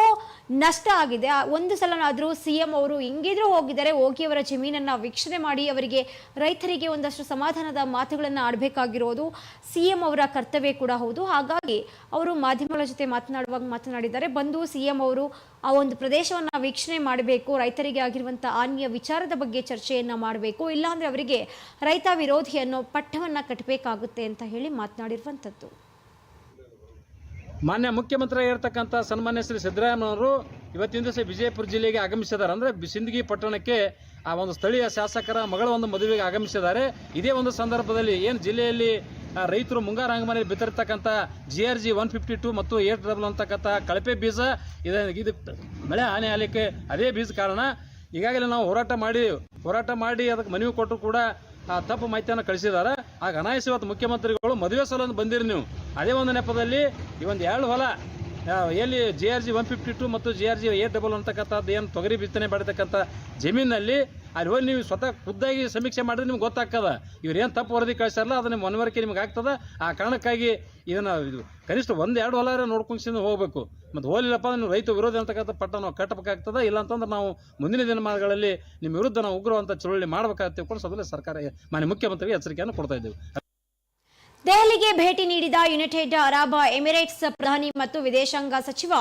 ನಷ್ಟ ಆಗಿದೆ. ಒಂದು ಸಲನಾದರೂ ಸಿ ಎಂ ಅವರು ಹೆಂಗಿದ್ರೂ ಹೋಗಿದ್ದಾರೆ. ಹೋಗಿ ಅವರ ಜಮೀನನ್ನು ವೀಕ್ಷಣೆ ಮಾಡಿ ಅವರಿಗೆ ರೈತರಿಗೆ ಒಂದಷ್ಟು ಸಮಾಧಾನದ ಮಾತುಗಳನ್ನು ಆಡಬೇಕಾಗಿರೋದು ಸಿ ಎಂ ಅವರ ಕರ್ತವ್ಯ ಕೂಡ ಹೌದು. ಹಾಗಾಗಿ ಅವರು ಮಾಧ್ಯಮಗಳ ಜೊತೆ ಮಾತನಾಡುವಾಗ ಮಾತನಾಡಿದ್ದಾರೆ. ಬಂದು ಸಿ ಎಂ ಅವರು ಆ ಒಂದು ಪ್ರದೇಶವನ್ನು ವೀಕ್ಷಣೆ ಮಾಡಬೇಕು, ರೈತರಿಗೆ ಆಗಿರುವಂಥ ಹಾನಿಯ ವಿಚಾರದ ಬಗ್ಗೆ ಚರ್ಚೆಯನ್ನು ಮಾಡಬೇಕು, ಇಲ್ಲಾಂದರೆ ಅವರಿಗೆ ರೈತ ವಿರೋಧಿ ಅನ್ನೋ ಪಟ್ಟವನ್ನು ಕಟ್ಟಬೇಕಾಗುತ್ತೆ ಅಂತ ಹೇಳಿ ಮಾತನಾಡಿರುವಂಥದ್ದು ಮಾನ್ಯ ಮುಖ್ಯಮಂತ್ರಿ ಆಗಿರ್ತಕ್ಕಂಥ ಸನ್ಮಾನ್ಯ ಶ್ರೀ ಸಿದ್ದರಾಮಯ್ಯನವರು ಇವತ್ತಿನ ದಿವಸ ವಿಜಯಪುರ ಜಿಲ್ಲೆಗೆ ಆಗಮಿಸಿದ್ದಾರೆ. ಅಂದರೆ ಸಿಂದಗಿ ಪಟ್ಟಣಕ್ಕೆ ಆ ಒಂದು ಸ್ಥಳೀಯ ಶಾಸಕರ ಮಗಳ ಒಂದು ಮದುವೆಗೆ ಆಗಮಿಸಿದ್ದಾರೆ. ಇದೇ ಒಂದು ಸಂದರ್ಭದಲ್ಲಿ ಏನು ಜಿಲ್ಲೆಯಲ್ಲಿ ರೈತರು ಮುಂಗಾರು ಹಂಗಮನೆಯಲ್ಲಿ ಬಿತ್ತಿರ್ತಕ್ಕಂಥ G R G one fifty two ಮತ್ತು ಏಟ್ ಡಬಲ್ ಅಂತಕ್ಕಂಥ ಕಳಪೆ ಬೀಜ, ಇದು ಇದು ಮಳೆ ಹಾನಿ ಆಗಲಿಕ್ಕೆ ಅದೇ ಬೀಜ ಕಾರಣ. ಈಗಾಗಲೇ ನಾವು ಹೋರಾಟ ಮಾಡಿ ಹೋರಾಟ ಮಾಡಿ ಅದಕ್ಕೆ ಮನವಿ ಕೊಟ್ಟರು ಕೂಡ ಆ ತಪ್ಪು ಮಾಹಿತಿಯನ್ನು ಕಳಿಸಿದ್ದಾರೆ. ಆಗ ಅನಾಯಸ ಇವತ್ತು ಮುಖ್ಯಮಂತ್ರಿಗಳು ಮದುವೆ ಸಲೊಂದು ಬಂದಿರಿ ನೀವು. ಅದೇ ಒಂದು ನೆಪದಲ್ಲಿ ಈ ಒಂದು ಎರಡು ಹೊಲ ಎಲ್ಲಿ G R G one fifty two ಮತ್ತು G R G eight double ಅಂತಕ್ಕಂಥದ್ದು ಏನು ತೊಗರಿ ಬಿತ್ತನೆ ಮಾಡಿರ್ತಕ್ಕಂಥ ಜಮೀನಲ್ಲಿ ಅಲ್ಲಿ ಹೋಗಿ ನೀವು ಸ್ವತಃ ಖುದ್ದಾಗಿ ಸಮೀಕ್ಷೆ ಮಾಡಿದ್ರೆ ನಿಮ್ಗೆ ಗೊತ್ತಾಗ್ತದ. ಇವ್ರು ಏನು ತಪ್ಪು ವರದಿ ಕಳಿಸ್ತಾರಲ್ಲ ಅದನ್ನ ಮನವರಿಕೆ ನಿಮ್ಗೆ ಆಗ್ತದ. ಆ ಕಾರಣಕ್ಕಾಗಿ ಇದನ್ನು ಇದು ಕನಿಷ್ಠ ಒಂದು ಎರಡು ಹೊಲ ನೋಡ್ಕೊಂಡು ಹೋಗಬೇಕು. ಮತ್ತು ಹೋಲಿಲ್ಲಪ್ಪ ನೀವು ರೈತ ವಿರೋಧಿ ಅಂತಕ್ಕಂಥ ಪಟ್ಟ ನಾವು ಕಟ್ಟಬೇಕಾಗ್ತದ. ಇಲ್ಲ ಅಂತಂದ್ರೆ ನಾವು ಮುಂದಿನ ದಿನಮಾನಗಳಲ್ಲಿ ನಿಮ್ಮ ವಿರುದ್ಧ ನಾವು ಉಗ್ರವಂತ ಚಳುವಳಿ ಮಾಡಬೇಕಾಗ್ತೇವೆ ಕೂಡ ಸದಲ್ಲೇ ಸರ್ಕಾರ ಮಾನ್ಯ ಮುಖ್ಯಮಂತ್ರಿಗೆ ಎಚ್ಚರಿಕೆಯನ್ನು ಕೊಡ್ತಾ ಇದ್ದೇವೆ. ದೆಹಲಿಗೆ ಭೇಟಿ ನೀಡಿದ ಯುನೈಟೆಡ್ ಅರಬ್ ಎಮಿರೇಟ್ಸ್ ಪ್ರಧಾನಿ ಮತ್ತು ವಿದೇಶಾಂಗ ಸಚಿವ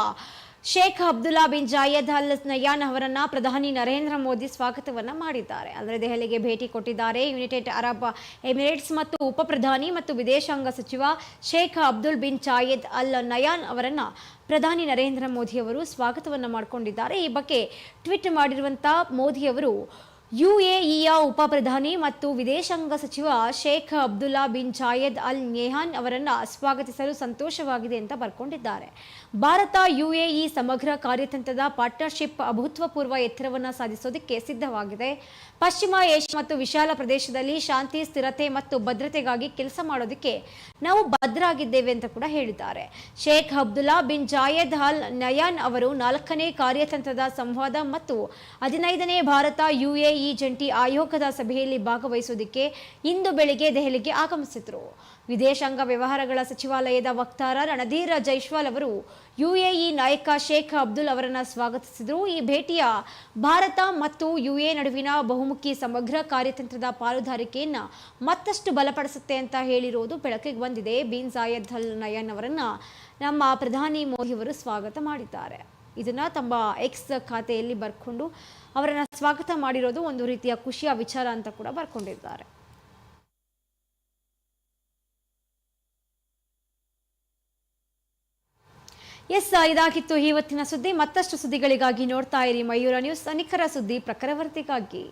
Sheikh Abdullah bin Zayed Al Nahyan ಅವರನ್ನ ಪ್ರಧಾನಿ ನರೇಂದ್ರ ಮೋದಿ ಸ್ವಾಗತವನ್ನ ಮಾಡಿದ್ದಾರೆ. ಅಂದರೆ ದೆಹಲಿಗೆ ಭೇಟಿ ಕೊಟ್ಟಿದ್ದಾರೆ ಯುನೈಟೆಡ್ ಅರಬ್ ಎಮಿರೇಟ್ಸ್ ಮತ್ತು ಉಪ ಪ್ರಧಾನಿ ಮತ್ತು ವಿದೇಶಾಂಗ ಸಚಿವ Sheikh Abdul bin Zayed Al Nahyan ಅವರನ್ನ ಪ್ರಧಾನಿ ನರೇಂದ್ರ ಮೋದಿ ಅವರು ಸ್ವಾಗತವನ್ನ ಮಾಡಿಕೊಂಡಿದ್ದಾರೆ. ಈ ಬಗ್ಗೆ ಟ್ವೀಟ್ ಮಾಡಿರುವಂಥ ಮೋದಿ ಅವರು, ಯುಎಇಯ ಉಪ ಪ್ರಧಾನಿ ಮತ್ತು ವಿದೇಶಾಂಗ ಸಚಿವ ಶೇಖ್ ಅಬ್ದುಲ್ಲಾ ಬಿನ್ ಜಾಯದ್ ಅಲ್ ನೆಹಾನ್ ಅವರನ್ನು ಸ್ವಾಗತಿಸಲು ಸಂತೋಷವಾಗಿದೆ ಅಂತ ಬರ್ಕೊಂಡಿದ್ದಾರೆ. ಭಾರತ ಯುಎಇ ಸಮಗ್ರ ಕಾರ್ಯತಂತ್ರದ ಪಾರ್ಟ್ನರ್ಶಿಪ್ ಅಭೂತಪೂರ್ವ ಎತ್ತರವನ್ನು ಸಾಧಿಸೋದಕ್ಕೆ ಸಿದ್ಧವಾಗಿದೆ. ಪಶ್ಚಿಮ ಏಷ್ಯಾ ಮತ್ತು ವಿಶಾಲ ಪ್ರದೇಶದಲ್ಲಿ ಶಾಂತಿ, ಸ್ಥಿರತೆ ಮತ್ತು ಭದ್ರತೆಗಾಗಿ ಕೆಲಸ ಮಾಡೋದಕ್ಕೆ ನಾವು ಭದ್ರಾಗಿದ್ದೇವೆ ಅಂತ ಕೂಡ ಹೇಳಿದ್ದಾರೆ. Sheikh Abdullah bin Zayed Al Nahyan ಅವರು ನಾಲ್ಕನೇ ಕಾರ್ಯತಂತ್ರದ ಸಂವಾದ ಮತ್ತು ಹದಿನೈದನೇ ಭಾರತ ಯುಎಇ ಜಂಟಿ ಆಯೋಗದ ಸಭೆಯಲ್ಲಿ ಭಾಗವಹಿಸುವುದಕ್ಕೆ ಇಂದು ಬೆಳಿಗ್ಗೆ ದೆಹಲಿಗೆ ಆಗಮಿಸಿದರು. ವಿದೇಶಾಂಗ ವ್ಯವಹಾರಗಳ ಸಚಿವಾಲಯದ ವಕ್ತಾರ ರಣಧೀರ ಜೈಶ್ವಾಲ್ ಅವರು ಯುಎಇ ನಾಯಕ ಶೇಖ್ ಅಬ್ದುಲ್ ಅವರನ್ನು ಸ್ವಾಗತಿಸಿದರು. ಈ ಭೇಟಿಯ ಭಾರತ ಮತ್ತು ಯುಎ ನಡುವಿನ ಬಹುಮುಖಿ ಸಮಗ್ರ ಕಾರ್ಯತಂತ್ರದ ಪಾಲುದಾರಿಕೆಯನ್ನು ಮತ್ತಷ್ಟು ಬಲಪಡಿಸುತ್ತೆ ಅಂತ ಹೇಳಿರುವುದು ಬೆಳಕಿಗೆ ಬಂದಿದೆ. ಬಿನ್ ಜಾಯದ್ ಅಲ್ ನಯನ್ ಅವರನ್ನು ನಮ್ಮ ಪ್ರಧಾನಿ ಮೋದಿ ಅವರು ಸ್ವಾಗತ ಮಾಡಿದ್ದಾರೆ. ಇದನ್ನು ತಮ್ಮ ಎಕ್ಸ್ ಖಾತೆಯಲ್ಲಿ ಬರ್ಕೊಂಡು ಅವರನ್ನು ಸ್ವಾಗತ ಮಾಡಿರೋದು ಒಂದು ರೀತಿಯ ಖುಷಿಯ ವಿಚಾರ ಅಂತ ಕೂಡ ಬರ್ಕೊಂಡಿದ್ದಾರೆ. ಎಸ್ ಇದಾಗಿತ್ತು ಇವತ್ತಿನ ಸುದ್ದಿ. ಮತ್ತಷ್ಟು ಸುದ್ದಿಗಳಿಗಾಗಿ ನೋಡ್ತಾ ಇರಿ ಮಯೂರ ನ್ಯೂಸ್. ನಿಖರ ಸುದ್ದಿ ಪ್ರಖರವರ್ತಿಗಾಗಿ